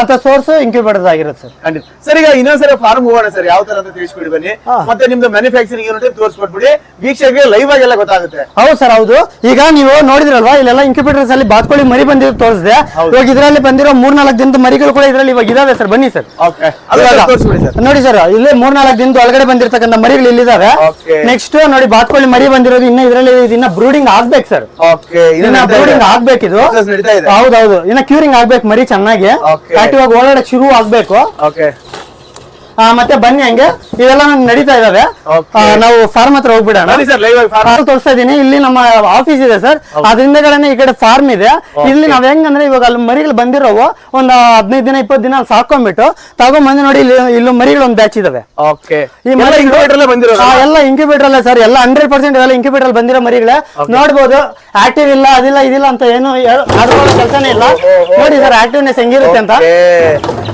ಅಂತ ಸೋರ್ಸ್ ಇನ್ಕ್ಯೂಬೇಟರ್ ಆಗಿರುತ್ತೆ ಸರ್. ಸರ್ ಈಗ ಇನ್ನೊಂದ್ಸರಿ ಫಾರ್ಮ್ ಹೋಗೋಣ ಸರ್ ಯಾವ ತರ ಅಂತ ತಿಳಿಸ್ಬಿಡಿ ಬನ್ನಿ. ಮತ್ತೆ ನಿಮ್ದು ಮ್ಯಾನುಫ್ಯಾಕ್ಚರಿಂಗ್ ಯೂನಿಟ್ ತೋರಿಸ್ಬಿಟ್ಬಿಡಿ. ವೀಕ್ಷಕರಿಗೆ ಲೈವ್ ಆಗಿ ಎಲ್ಲ ಗೊತ್ತಾಗುತ್ತೆ. ಹೌದು ಸರ್ ಹೌದು. ಈಗ ನೀವು ನೋಡಿದ್ರಲ್ವಾ ಇಲ್ಲೆಲ್ಲ ಇನ್ಕ್ಯೂಬೇಟರ್ಸ್ ಅಲ್ಲಿ ಬಾತ್ಕೋಳಿ ಮರಿ ಬಂದಿರೋ ತೋರಿಸಿದೆ. ಇವಾಗ ಇದರಲ್ಲಿ ಬಂದಿರೋ ಮೂರ್ನಾಲ್ಕು ದಿನದ ಮರಿಗಳು ಕೂಡ ಇದರಲ್ಲಿ ಇವಾಗ ಇದಾವೆ ಸರ್. ಬನ್ನಿ ಸರ್. ನೋಡಿ ಸರ್ ಇಲ್ಲೇ ಮೂರ್ನಾಲ್ಕು ದಿನದ ಒಳಗಡೆ ಬಂದಿರತಕ್ಕಂಥ ಮರಿಗಳು ಇಲ್ಲಿದಾವೆ Okay. ನೆಕ್ಸ್ಟ್ ನೋಡಿ ಬಾತ್ಕೋಳಿ ಮರಿ ಬಂದಿರೋದು ಇನ್ನ ಇದರಲ್ಲಿ ಇನ್ನ ಬ್ರೂಡಿಂಗ್ ಆಗ್ಬೇಕು ಸರ್ ಇನ್ನ ಬ್ರೂಡಿಂಗ್ ಆಗ್ಬೇಕಿದು. ಹೌದೌದು. ಇನ್ನ ಕ್ಯೂರಿಂಗ್ ಆಗ್ಬೇಕು ಮರಿ ಚೆನ್ನಾಗಿ. ಆಕ್ಟಿವ್ ಆಗಿ ಓಡಾಡಕ್ ಶುರು ಆಗ್ಬೇಕು. ಮತ್ತೆ ಬನ್ನಿ ಹಂಗೆ. ಇವೆಲ್ಲ ನಂಗೆ ನಡೀತಾ ಇದಾವೆ. ನಾವು ಫಾರ್ಮ್ ಹತ್ರ ಹೋಗ್ಬಿಡೋಣ. ತೋರಿಸ್ತಾ ಇದೀನಿ ಇಲ್ಲಿ ನಮ್ಮ ಆಫೀಸ್ ಇದೆ ಸರ್ ಅದರಿಂದಗಡೆ ಈ ಕಡೆ ಫಾರ್ಮ್ ಇದೆ. ಇಲ್ಲಿ ನಾವ್ ಹೆಂಗಂದ್ರೆ ಇವಾಗ ಅಲ್ಲಿ ಮರಿಗಳು ಬಂದಿರೋವು. ಒಂದ್ ಹದಿನೈದು ದಿನ ಇಪ್ಪತ್ತು ದಿನ ಅಲ್ಲಿ ಸಾಕೊಂಡ್ಬಿಟ್ಟು ತಗೊಂಡ್ಬಂದು ನೋಡಿ ಇಲ್ಲಿ ಇಲ್ಲಿ ಮರಿಗಳು ಒಂದ್ ಬ್ಯಾಚ್ ಇದಾವೆ. ಎಲ್ಲ ಇಂಕ್ಯೂಬೇಟರ್ ಅಲ್ಲೇ ಸರ್ ಎಲ್ಲ ಹಂಡ್ರೆಡ್ ಪರ್ಸೆಂಟ್ ಎಲ್ಲ ಇಂಕ್ಯುಬೇಟರ್ ಬಂದಿರೋ ಮರಿಗಳೇ. ನೋಡ್ಬೋದು. ಆಕ್ಟಿವ್ ಇಲ್ಲ ಅದಿಲ್ಲ ಇದಿಲ್ಲ ಅಂತ ಏನು ಅದ್ರೊಳಗೆ ಕೆಲಸನೇ ಇಲ್ಲ. ನೋಡಿ ಸರ್ ಆಕ್ಟಿವ್ನೆಸ್ ಹೆಂಗಿರುತ್ತೆ ಅಂತ.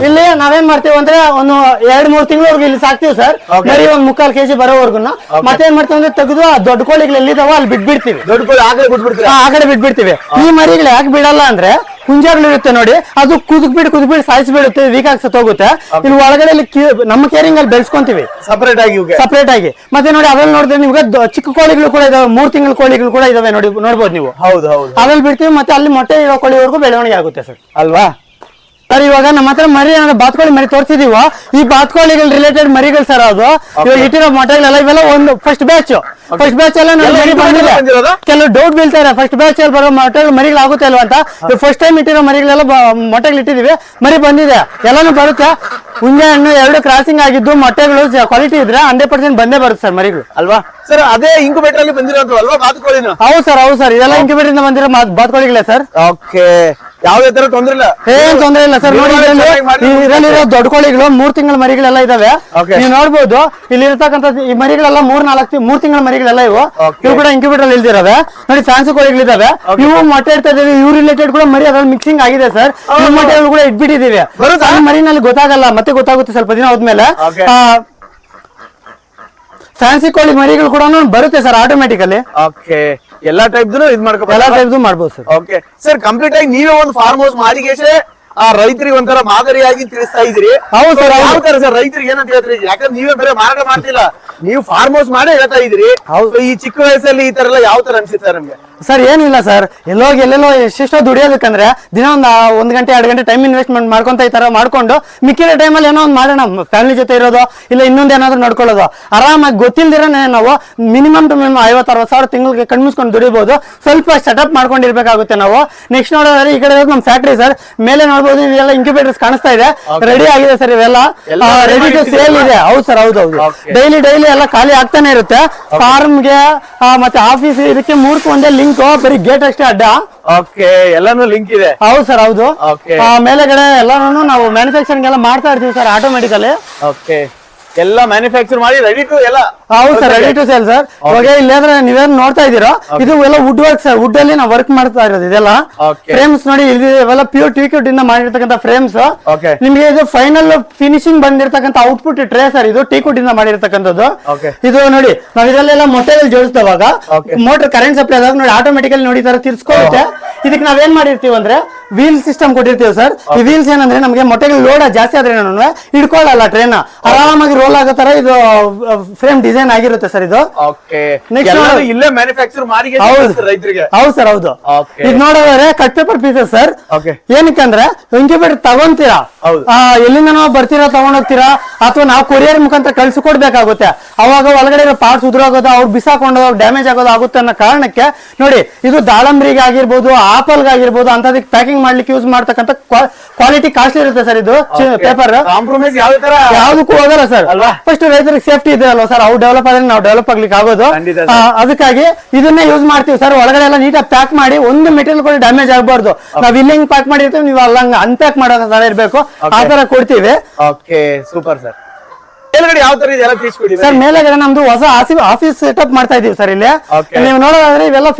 ಇಲ್ಲಿ ನಾವೇನ್ ಮಾಡ್ತೀವಿ ಅಂದ್ರೆ ಒಂದು ಎರಡ್ ಮೂರ್ ತಿಂಗಳವರೆಗೂ ಇಲ್ಲಿ ಸಾಕ್ತಿವಿ ಸರ್. ಬರೀ ಮರಿ ಒಂದ್ ಮುಕ್ಕಾಲ್ ಕೆಜಿ ಬರೋವರೆಗೂ ಮತ್ತೆ ಏನ್ ಮಾಡ್ತೀವಿ ಅಂದ್ರೆ ತೆಗೆದು ಆ ದೊಡ್ಡ ಕೋಳಿಗಳು ಎಲ್ಲಿದಾವ ಅಲ್ಲಿ ಬಿಟ್ಬಿಡ್ತೀವಿ. ದೊಡ್ಡ ಕೋಳಿ ಆಗಲೇ ಬಿಟ್ಬಿಡ್ತೀವಿ ಆ ಕಡೆ ಬಿಟ್ಬಿಡ್ತೀವಿ. ಈ ಮರಿಗಳು ಯಾಕೆ ಬಿಡಲ್ಲ ಅಂದ್ರೆ ಹುಂಜಾಗಳು ಇರುತ್ತೆ ನೋಡಿ ಅದು ಕುದಕ್ ಬಿಡು ಬಿಡ್ ಸಾಯಿಸಿ ಬಿಡುತ್ತೆ ವೀಕ್ ಆಗಿ ಸತ್ತೋಗುತ್ತೆ ಇಲ್ಲಿ ಒಳಗಡೆ ನಮ್ಮ ಕೇರಿಂಗ್ ಅಲ್ಲಿ ಬೆಳೆಸ್ಕೊಂತೀವಿ. ಸಪರೇಟ್ ಆಗಿ ಸಪರೇಟ್ ಆಗಿ. ಮತ್ತೆ ನೋಡಿ ಅದ್ರಲ್ಲಿ ನೋಡಿದ್ರೆ ನಿಮ್ಗೆ ಚಿಕ್ಕ ಕೋಳಿಗಳು ಕೂಡ ಇದಾವೆ ಮೂರ್ ತಿಂಗಳ ಕೋಳಿಗಳು ಕೂಡ ಇದಾವೆ ನೋಡಿ ನೋಡ್ಬೋದು ನೀವು. ಹೌದು ಹೌದು. ಅದ್ರಲ್ಲಿ ಬಿಡ್ತೀವಿ ಮತ್ತೆ ಅಲ್ಲಿ ಮೊಟ್ಟೆ ಇರೋ ಕೋಳಿವರೆಗೂ ಬೆಳವಣಿಗೆ ಆಗುತ್ತೆ ಸರ್. ಅಲ್ವಾ? ಸರ್ ಇವಾಗ ನಮ್ಮ ಹತ್ರ ಮರಿ ಏನಾದ್ರು ಬಾತ್ಕೋಳಿ ಮರಿ ತೋರಿಸಿದೀವ ಈ ಬಾತ್ಕೋಳಿಗಳ ರಿಲೇಟೆಡ್ ಮರಿಗಳು ಸರ್ ಅದು. ಇವಾಗ ಇಟ್ಟಿರೋ ಮೊಟ್ಟೆಗಳೆಲ್ಲ ಇವೆಲ್ಲ ಒಂದು ಫಸ್ಟ್ ಬ್ಯಾಚ್ ಫಸ್ಟ್ ಬ್ಯಾಚ್ ಎಲ್ಲ ನೋಡಿ ಮರಿ ಕೆಲವು ಡೌಟ್ ಬೀಳ್ತಾರೆ ಫಸ್ಟ್ ಬ್ಯಾಚ್ ಅಲ್ಲಿ ಬರೋ ಮೊಟ್ಟೆಗಳು ಮರಿಗಳು ಆಗುತ್ತೆ ಅಲ್ವಾ ಅಂತ. ಫಸ್ಟ್ ಟೈಮ್ ಇಟ್ಟಿರೋ ಮರಿಗಳೆಲ್ಲ ಮೊಟ್ಟೆಗಳು ಇಟ್ಟಿದೀವಿ. ಮರಿ ಬಂದಿದೆ. ಎಲ್ಲಾನು ಬರುತ್ತೆ. ಹುಂಜೆ ಹಣ್ಣು ಎರಡು ಕ್ರಾಸಿಂಗ್ ಆಗಿದ್ದು ಮೊಟ್ಟೆಗಳು ಕ್ವಾಲಿಟಿ ಇದ್ರೆ ಹಂಡ್ರೆಡ್ ಪರ್ಸೆಂಟ್ ಬಂದೇ ಬರುತ್ತೆ ಸರ್ ಮರಿಗಳು. ಅಲ್ವಾ? ಸರ್ ಅದೇ ಇಂಕ್ಯುಬೇಟರ್ ಅಲ್ಲಿ ಬಂದಿರೋದು ಅಲ್ವಾ ಬಾತ್ಕೋಳಿನ? ಹೌದು ಸರ್ ಹೌದು ಸರ್. ಇದೆಲ್ಲ ಇಂಕ್ಯುಬೇಟರ್ ಇಂದ ಬಂದಿರೋ ಬಾತ್ಕೋಳಿಗಳೇ ಸರ್. ಓಕೆ ಯಾವುದೇ ತರ ತೊಂದ್ರೆ ಇಲ್ಲ. ಏನ್ ತೊಂದ್ರೆ ಇಲ್ಲ ಸರ್. ನೋಡಿ ಇದರಲ್ಲಿರೋ ದೊಡ್ಡ ಕೋಳಿಗಳು ಮೂರ್ ತಿಂಗಳ ಮರಿಗಳೆಲ್ಲ ಇದಾವೆ. ನೀವು ನೋಡ್ಬೋದು ಇಲ್ಲಿ ಇರ್ತಕ್ಕಂಥ ಈ ಮರಿಗಳೆಲ್ಲ ಮೂರ್ ನಾಲ್ಕು ಮೂರ್ ತಿಂಗಳ ಮರಿಗಳೆಲ್ಲ ಇವು. ಇವು ಕೂಡ ಇಂಕ್ಯುಬೇಟರ್ ಇಲ್ದಿರವೆ. ನೋಡಿ ಫ್ಯಾನ್ಸಿ ಕೋಳಿಗಳಿದಾವೆ. ಇವು ಮೊಟ್ಟೆ ಇಡ್ತಾ ಇದಾವೆ ಇವ್ ರಿಲೇಟೆಡ್ ಕೂಡ ಮರಿ ಅದ್ರಲ್ಲಿ ಮಿಕ್ಸಿಂಗ್ ಆಗಿದೆ ಸರ್. ಇವು ಮೊಟ್ಟೆಗಳು ಕೂಡ ಇಟ್ಬಿಟ್ಟಿದೀವಿ ಮರಿನಲ್ಲಿ ಗೊತ್ತಾಗಲ್ಲ ಮತ್ತೆ ಗೊತ್ತಾಗುತ್ತೆ ಸ್ವಲ್ಪ ದಿನ ಹೋದ್ಮೇಲೆ. ಫ್ಯಾನ್ಸಿ ಕೋಳಿ ಮರಿಗಳು ಕೂಡ ಬರುತ್ತೆ ಸರ್ ಆಟೋಮೆಟಿಕಲಿ ಓಕೆ ಎಲ್ಲಾ ಟೈಪ್ ಇದ್ ಎಲ್ಲಾ ಮಾಡ್ಬೋದು ಸರ್. ಓಕೆ ಸರ್ ಕಂಪ್ಲೀಟ್ ಆಗಿ ನೀವೇ ಒಂದು ಫಾರ್ಮ್ ಹೌಸ್ ಮಾಡಿಗೆಸೆ ಆ ರೈತರಿಗೆ ಒಂಥರ ಮಾದರಿಯಾಗಿ ತಿಳಿಸ್ತಾ ಇದ್ರಿ ಹೌದು ಸರ್ ಯಾವ ತರ ಸರ್ ರೈತರಿಗೆ ಏನಂತ ಹೇಳ್ತೀರಿ? ಯಾಕಂದ್ರೆ ನೀವೇ ಬೇರೆ ಮಾರಾಟ ಮಾಡ್ತಿಲ್ಲ. ನೀವು ಫಾರ್ಮ್ ಹೌಸ್ ಮಾಡೇ ಹೇಳ್ತಾ ಇದ್ರಿ ಹೌದು. ಈ ಚಿಕ್ಕ ವಯಸ್ಸಲ್ಲಿ ಈ ತರ ಎಲ್ಲ ಯಾವ ತರ ಅನ್ಸುತ್ತೆ ಸರ್ ನಿಮ್ಗೆ? ಸರ್ ಏನಿಲ್ಲ ಸರ್. ಎಲ್ಲೋಗಿ ಎಲ್ಲೆಲ್ಲೋ ಎಷ್ಟೆಷ್ಟೋ ದುಡಿಯೋದಕ್ಕಂದ್ರೆ ದಿನ ಒಂದು ಒಂದು ಗಂಟೆ ಎರಡು ಗಂಟೆ ಟೈಮ್ ಇನ್ವೆಸ್ಟ್ಮೆಂಟ್ ಮಾಡ್ಕೊಂತ ಈ ತರ ಮಾಡ್ಕೊಂಡು ಮಿಕ್ಕಿದ ಟೈಮಲ್ಲಿ ಏನೋ ಒಂದು ಮಾಡೋಣ. ಫ್ಯಾಮಿಲಿ ಜೊತೆ ಇರೋದು ಇಲ್ಲ ಇನ್ನೊಂದ್ ಏನಾದ್ರು ನೋಡ್ಕೊಳ್ಳೋದು. ಆರಾಮಾಗಿ ಗೊತ್ತಿಲ್ದಿರನೇ ನಾವು ಮಿನಿಮಮ್ ಟು ಮಿನಿಮಮ್ ಐವತ್ತು ಅರವತ್ತು ಸಾವಿರ ತಿಂಗಳಿಗೆ ಕಣ್ಮಿಸ್ಕೊಂಡು ದುಡಿಬಹುದು ಸ್ವಲ್ಪ ಸೆಟಪ್ ಮಾಡ್ಕೊಂಡಿರ್ಬೇಕಾಗುತ್ತೆ ನಾವು. ನೆಕ್ಸ್ಟ್ ನೋಡೋದ್ರೆ ಈ ಕಡೆ ನಮ್ಮ ಫ್ಯಾಕ್ಟ್ರಿ ಸರ್. ಮೇಲೆ ನೋಡ್ಬೋದು ಇವೆಲ್ಲ ಇಂಕ್ಯುಬೇಟರ್ಸ್ ಕಾಣಿಸ್ತಾ ಇದೆ. ರೆಡಿ ಆಗಿದೆ ಸರ್ ಇವೆಲ್ಲ. ರೆಡಿ ಟು ಸೇಲ್ ಇದೆ. ಹೌದು ಸರ್ ಹೌದು ಹೌದು. ಡೈಲಿ ಡೈಲಿ ಎಲ್ಲ ಖಾಲಿ ಆಗ್ತಾನೆ ಇರುತ್ತೆ. ಫಾರ್ಮ್ಗೆ ಮತ್ತೆ ಆಫೀಸ್ ಇದಕ್ಕೆ ಮೂರ್ಕು ಒಂದೇ ಲಿಂಕ್ ಬರೀ ಗೇಟ್ ಅಷ್ಟೇ ಅಡ್ಡ? ಓಕೆ ಎಲ್ಲಾನು ಲಿಂಕ್ ಇದೆ. ಹೌದು ಸರ್ ಹೌದು. ಮೇಲೆಗಡೆ ಎಲ್ಲಾನು ನಾವು ಮ್ಯಾನುಫ್ಯಾಕ್ಚರಿಂಗ್ ಎಲ್ಲ ಮಾಡ್ತಾ ಇರ್ತೀವಿ ಸರ್ ಆಟೋಮೆಟಿಕಲಿ ಓಕೆ. ಎಲ್ಲ ಮ್ಯಾನುಫ್ಯಾಕ್ಚರ್ ಮಾಡಿ ರೆಡಿ ಟು ಎಲ್ಲ ಹೌದು sir ready to sale sir ಇವಾಗ ಇಲ್ಲಾದ್ರೆ ನೀವೇನ್ ನೋಡ್ತಾ ಇದೀರೋ ಇದು ಎಲ್ಲ ವುಡ್ ವರ್ಕ್ ಸರ್ ವುಡ್ ಅಲ್ಲಿ ನಾವು ವರ್ಕ್ ಮಾಡ್ತಾ ಇರೋದು ಇದೆಲ್ಲ. ಫ್ರೇಮ್ಸ್ ನೋಡಿ ಇವೆಲ್ಲ ಪ್ಯೂರ್ ಟೀಕ್ಯೂಟ್ ಇಂದ ಮಾಡಿರ್ತಕ್ಕಂಥ ಫ್ರೇಮ್ಸ್ ನಿಮ್ಗೆ ಇದು ಫೈನಲ್ ಫಿನಿಶಿಂಗ್ ಬಂದಿರತಕ್ಕಂಥ ಔಟ್ಪುಟ್ ಟ್ರೇ ಸರ್ ಇದು ಟೀಕ್ವುಡ್ ಇಂದ ಮಾಡಿರ್ತಕ್ಕಂಥದ್ದು. ಇದು ನೋಡಿ ನಾವ್ ಇದರಲ್ಲೆಲ್ಲ ಮೊಟ್ಟೆಗಳು ಜೋಡಿಸಿದವಾಗ Okay. ಮೋಟರ್ ಕರೆಂಟ್ ಸಪ್ಲೈ ಆದಾಗ ನೋಡಿ ಆಟೋಮೆಟಿಕಲ್ ನೋಡಿ ತರ ತಿರ್ಸ್ಕೊಳ್ಳುತ್ತೆ ಇದಕ್ಕೆ ನಾವೇನ್ ಮಾಡಿರ್ತೀವಿ ಅಂದ್ರೆ ವೀಲ್ ಸಿಸ್ಟಮ್ ಕೊಟ್ಟಿರ್ತೀವಿ ಸರ್ ಈ ವೀಲ್ಸ್ ಏನಂದ್ರೆ ನಮಗೆ ಮೊಟ್ಟೆಗಳು ಲೋಡ್ ಜಾಸ್ತಿ ಆದ್ರೆ ಹಿಡ್ಕೊಳ್ಳಲ್ಲ ಟ್ರೇನ್ ಆರಾಮಾಗಿ ರೋಲ್ ಆಗೋ ತರ ಇದು ಫ್ರೇಮ್ ಡಿಸೈನ್ ಆಗಿರುತ್ತೆ ಸರ್ ಇದು. ಇಲ್ಲೇ ಮ್ಯಾನುಫ್ಯಾಕ್ಚರ್ ರೈತರಿಗೆ. ಹೌದು ಸರ್ ಹೌದು. ಇದು ನೋಡೋದ್ರೆ ಕಟ್ ಪೇಪರ್ ಪೀಸಸ್ ಸರ್. ಏನಕ್ಕಂದ್ರೆ ಇಂಕ್ಯುಬೇಟರ್ ತಗೊಂತೀರಾ? ಎಲ್ಲಿಂದ ಎಲ್ಲಿಂದನೋ ಬರ್ತೀರಾ ತಗೊಂಡೋಗ್ತೀರಾ? ಅಥವಾ ನಾವು ಕೊರಿಯರ್ ಮುಖಾಂತರ ಕಳ್ಸಿಕೊಡ್ಬೇಕಾಗುತ್ತೆ? ಅವಾಗ ಒಳಗಡೆ ಇರೋ ಪಾರ್ಟ್ಸ್ ಉದುರೋಗೋದು ಅವ್ರು ಬಿಸಾಕೊಂಡು ಡ್ಯಾಮೇಜ್ ಆಗೋದು ಆಗುತ್ತೆ ಅನ್ನೋ ಕಾರಣಕ್ಕೆ ನೋಡಿ ಇದು ದಾಳಂಬ್ರಿಗೆ ಆಗಿರ್ಬೋದು ಆಪಲ್ಗೆ ಆಗಿರ್ಬೋದು ಅಂತದಕ್ಕೆ ಪ್ಯಾಕಿಂಗ್ ಮಾಡ್ಲಿಕ್ಕೆ ಯೂಸ್ ಮಾಡ್ತಕ್ಕಂಥ ಕ್ವಾಲಿಟಿ ಕಾಸ್ಟ್ಲಿ ಇರುತ್ತೆ ಸರ್ ಇದು. ಪೇಪರ್ ಯಾವ್ದಕ್ಕೂ ಹೋಗಲ್ಲ ಸರ್ ಅಲ್ವಾ? ಫಸ್ಟ್ ರೈತರಿಗೆ ಸೇಫ್ಟಿ ಇದೆ ಅಲ್ವಾ ಸರ್ ಅವ್ರು ಡೆವಲಪ್ ಆದ್ರೆ ನಾವು ಡೆವಲಪ್ ಆಗ್ಲಿಕ್ಕೆ ಆಗೋದು. ಅದಕ್ಕಾಗಿ ಇದನ್ನ ಯೂಸ್ ಮಾಡ್ತೀವಿ. ಸರ್ ಒಳಗಡೆ ಎಲ್ಲ ನೀಟಾಗಿ ಪ್ಯಾಕ್ ಮಾಡಿ ಒಂದು ಮೆಟೀರಿಯಲ್ ಕೂಡ ಡ್ಯಾಮೇಜ್ ಆಗಬಾರ್ದು. ನಾವ್ ಇಲ್ಲಿ ಹೆಂಗ್ ಪ್ಯಾಕ್ ಮಾಡಿರ್ತೀವಿ ನೀವು ಅಲ್ಲ ಹಂಗ ಅನ್ಪ್ಯಾಕ್ ಮಾಡೋ ತರ ಇರ್ಬೇಕು. ಆ ತರ ಕೊಡ್ತೀವಿ. ಓಕೆ ಸೂಪರ್ ಸರ್ ಮೇಲ್ಗಡೆ ಯಾವ ತರ ಸರ್ ಮೇಲೆಗಡೆ ನಮ್ದು ಹೊಸ ಆಫೀಸ್ ಸೆಟಪ್ ಮಾಡ್ತಾ ಇದೀವಿ ಸರ್ ಇಲ್ಲಿ. ನೀವು ನೋಡೋದಾದ್ರೆ ಇವೆಲ್ಲ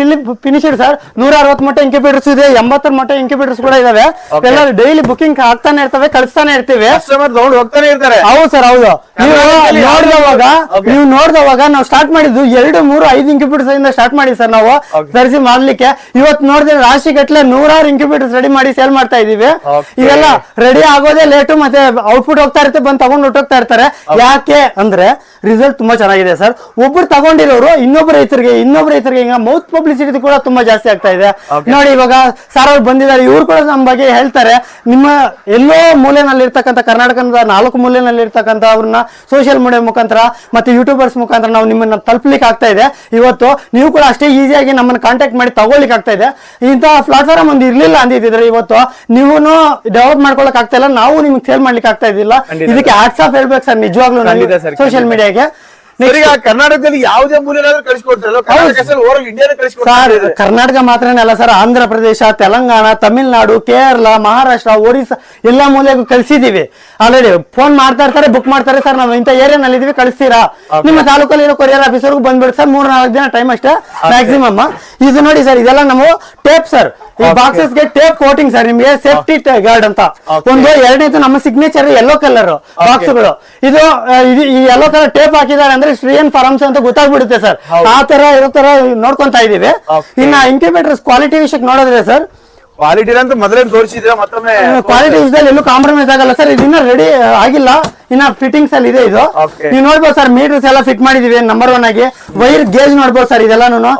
ಫಿನಿಶ್ಡ್ ಸರ್. ನೂರ ಅರವತ್ ಮಟ್ಟ ಇಂಕ್ಯುಬೇಟರ್ಸ್ ಇದೆ ಎಂಬತ್ತರ ಮಟ್ಟ ಇಂಕ್ಯುಬೇಟರ್ಸ್ ಕೂಡ ಇದಾವೆ. ಎಲ್ಲ ಡೈಲಿ ಬುಕಿಂಗ್ ಆಗ್ತಾನೆ ಇರ್ತವೆ ಕಳಿಸ್ತಾನೆ ಇರ್ತೀವಿ. ಹೋಗ್ತಾನೆ ಇರ್ತಾರೆ. ಹೌದು ಸರ್ ಹೌದು. ನೀವು ನೋಡಿದವಾಗ. ನೀವು ನೋಡಿದವಾಗ ನಾವು ಸ್ಟಾರ್ಟ್ ಮಾಡಿದ್ದು ಎರಡು ಮೂರು ಐದು ಇಂಕ್ಯುಬೇಟರ್ಸ್ ಇಂದ ಸ್ಟಾರ್ಟ್ ಮಾಡಿ ಸರ್ ನಾವು. ತರಿಸಿ ಮಾಡ್ಲಿಕ್ಕೆ. ಇವತ್ತು ನೋಡಿದ್ರೆ ರಾಶಿ ಗಟ್ಲೆ ನೂರಾರು ಇಂಕ್ಯುಬೇಟರ್ಸ್ ರೆಡಿ ಮಾಡಿ ಸೇಲ್ ಮಾಡ್ತಾ ಇದೀವಿ. ಇವೆಲ್ಲ ರೆಡಿ ಆಗೋದೇ ಲೇಟು ಮತ್ತೆ ಔಟ್ಪುಟ್ ಹೋಗ್ತಾ ಇರುತ್ತೆ ಬಂದು ತಗೊಂಡ್ ಹೊಟ್ಟೋಗ್ತಾ ಇರ್ತಾರೆ. ಯಾಕೆ ಅಂದ್ರೆ ರಿಸಲ್ಟ್ ತುಂಬಾ ಚೆನ್ನಾಗಿದೆ ಸರ್. ಒಬ್ರು ತಗೊಂಡಿರೋರು ಇನ್ನೊಬ್ಬ ರೈತರಿಗೆ ಇನ್ನೊಬ್ಬ ರೈತರಿಗೆ ಈಗ ಮೌತ್ ಪಬ್ಲಿಸಿಟಿ ಕೂಡ ತುಂಬಾ ಜಾಸ್ತಿ ಆಗ್ತಾ ಇದೆ. ನೋಡಿ ಇವಾಗ ಸರ್ ಅವ್ರು ಬಂದಿದ್ದಾರೆ ಇವ್ರು ಕೂಡ ನಮ್ಮ ಬಗ್ಗೆ ಹೇಳ್ತಾರೆ. ನಿಮ್ಮ ಎಲ್ಲೋ ಮೂಲೆನಲ್ಲಿ ಇರ್ತಕ್ಕಂಥ ಕರ್ನಾಟಕದ ನಾಲ್ಕು ಮೂಲೆನಲ್ಲಿ ಇರ್ತಕ್ಕಂಥ ಅವ್ರನ್ನ ಸೋಷಿಯಲ್ ಮೀಡಿಯಾ ಮುಖಾಂತರ ಮತ್ತೆ ಯೂಟ್ಯೂಬರ್ಸ್ ಮುಖಾಂತರ ನಾವು ನಿಮ್ಮನ್ನ ತಲುಪಲಿಕ್ಕೆ ಆಗ್ತಾ ಇದೆ. ಇವತ್ತು ನೀವು ಕೂಡ ಅಷ್ಟೇ ಈಸಿಯಾಗಿ ನಮ್ಮನ್ನ ಕಾಂಟ್ಯಾಕ್ಟ್ ಮಾಡಿ ತಗೊಳ್ಲಿಕ್ಕೆ ಆಗ್ತಾ ಇದೆ. ಇಂತಹ ಪ್ಲಾಟ್ಫಾರ್ಮ್ ಒಂದು ಇರ್ಲಿಲ್ಲ ಅಂದಿದ್ರೆ ಇವತ್ತು ನೀವು ಡೆವಲಪ್ ಮಾಡ್ಕೊಳಕ್ ಆಗ್ತಾ ಇಲ್ಲ ನಾವು ನಿಮ್ಗೆ ಸೇಲ್ ಮಾಡ್ಲಿಕ್ಕೆ ಆಗ್ತಾ ಇದ್ದಿಲ್ಲ. ಇದಕ್ಕೆ ಆಟ್ಸಾಪ್ ಹೇಳ್ಬೇಕು ಸರ್ ನಿಜವಾಗ್ಲೂ. ಖಂಡಿತ ಸರ್ ಸೋಷಿಯಲ್. ಮೀಡಿಯಾಗೆ ಈಗ ಕರ್ನಾಟಕದಲ್ಲಿ ಯಾವುದೇ ಮೂಲೆನಾದ್ರೂ ಕಳಿಸ್ಕೊಡ್ತಾರಲ್ಲ ಕರ್ನಾಟಕ ಓವರ್ ಇಂಡಿಯಾನ ಸರ್ ಕಳಿಸ್ಕೊಡ್ತಾರೆ ಕರ್ನಾಟಕ ಮಾತ್ರನೇ ಅಲ್ಲ ಸರ್ ಆಂಧ್ರ ಪ್ರದೇಶ ತೆಲಂಗಾಣ ತಮಿಳ್ನಾಡು ಕೇರಳ ಮಹಾರಾಷ್ಟ್ರ ಒರಿಸ್ಸಾ ಎಲ್ಲ ಮೂಲೆಗೂ ಕಳಿಸಿದೀವಿ. ಆಲ್ರೆಡಿ ಫೋನ್ ಮಾಡ್ತಾ ಇರ್ತಾರೆ ಬುಕ್ ಮಾಡ್ತಾರೆ ಸರ್ ನಾವು ಇಂಥ ಏರಿಯಾನಲ್ಲಿ ಇದೀವಿ ಕಳಿಸ್ತೀರಾ? ನಿಮ್ಮ ತಾಲೂಕಲ್ಲಿ ಇರೋ ಕೊರಿಯರ್ ಆಫೀಸರ್ಗೂ ಬಂದ್ಬಿಡಿ ಸರ್ ಮೂರ್ ನಾಲ್ಕು ದಿನ ಟೈಮ್ ಅಷ್ಟೇ ಮ್ಯಾಕ್ಸಿಮಮ್ ಇದು ನೋಡಿ ಸರ್ ಇದೆಲ್ಲ ನಾವು ಟೇಪ್ ಸರ್. ಈ ಬಾಕ್ಸಸ್ಗೆ ಟೇಪ್ ಕೋಟಿಂಗ್ ಸರ್ ನಿಮಗೆ ಸೇಫ್ಟಿ ಗಾರ್ಡ್ ಅಂತ. ಒಂದು ಎರಡನೇದು ನಮ್ಮ ಸಿಗ್ನೇಚರ್ ಯೆಲ್ಲೋ ಕಲರ್ ಬಾಕ್ಸ್ಗಳು ಇದು ಇದು- ಈ ಯೆಲ್ಲೋ ಕಲರ್ ಟೇಪ್ ಹಾಕಿದ್ದಾರೆ ಅಂದ್ರೆ ಶ್ರೀಯನ್ ಫಾರ್ಮ್ಸ್ ಅಂತ ಗೊತ್ತಾಗ್ಬಿಡುತ್ತೆ ಸರ್. ಆ ತರ ಇರೋ ತರ ನೋಡ್ಕೊಂತಾ ಇದೀವಿ ಇನ್ನ ಇಂಕ್ಯುಬೇಟರ್ಸ್ ಕ್ವಾಲಿಟಿ ವಿಷಯಕ್ಕೆ ನೋಡಿದ್ರೆ ಸರ್ ಕ್ವಾಲಿಟಿ ಅಂತ ಮೊದಲೇ ತೋರಿಸಿದ್ರೆ ಮತ್ತೊಮ್ಮೆ ಕ್ವಾಲಿಟಿ ವಿಷಯದಲ್ಲಿ ಎಲ್ಲೂ ಕಾಂಪ್ರಮೈಸ್ ಆಗಲ್ಲ ಸರ್. ಇದಿನ್ನ ರೆಡಿ ಆಗಿಲ್ಲ. ಇನ್ನ ಫಿಟ್ಟಿಂಗ್ಸ್ ಅಲ್ಲಿ ಇದೆ ಇದು. ನೀವು ನೋಡ್ಬೋದು ಸರ್ ಮೀಟರ್ಸ್ ಎಲ್ಲ ಫಿಟ್ ಮಾಡಿದೀವಿ ನಂಬರ್ ಒನ್ ಆಗಿ. ವೈರ್ ಗೇಜ್ ನೋಡ್ಬೋದು ಸರ್ ಇದೆಲ್ಲಾನು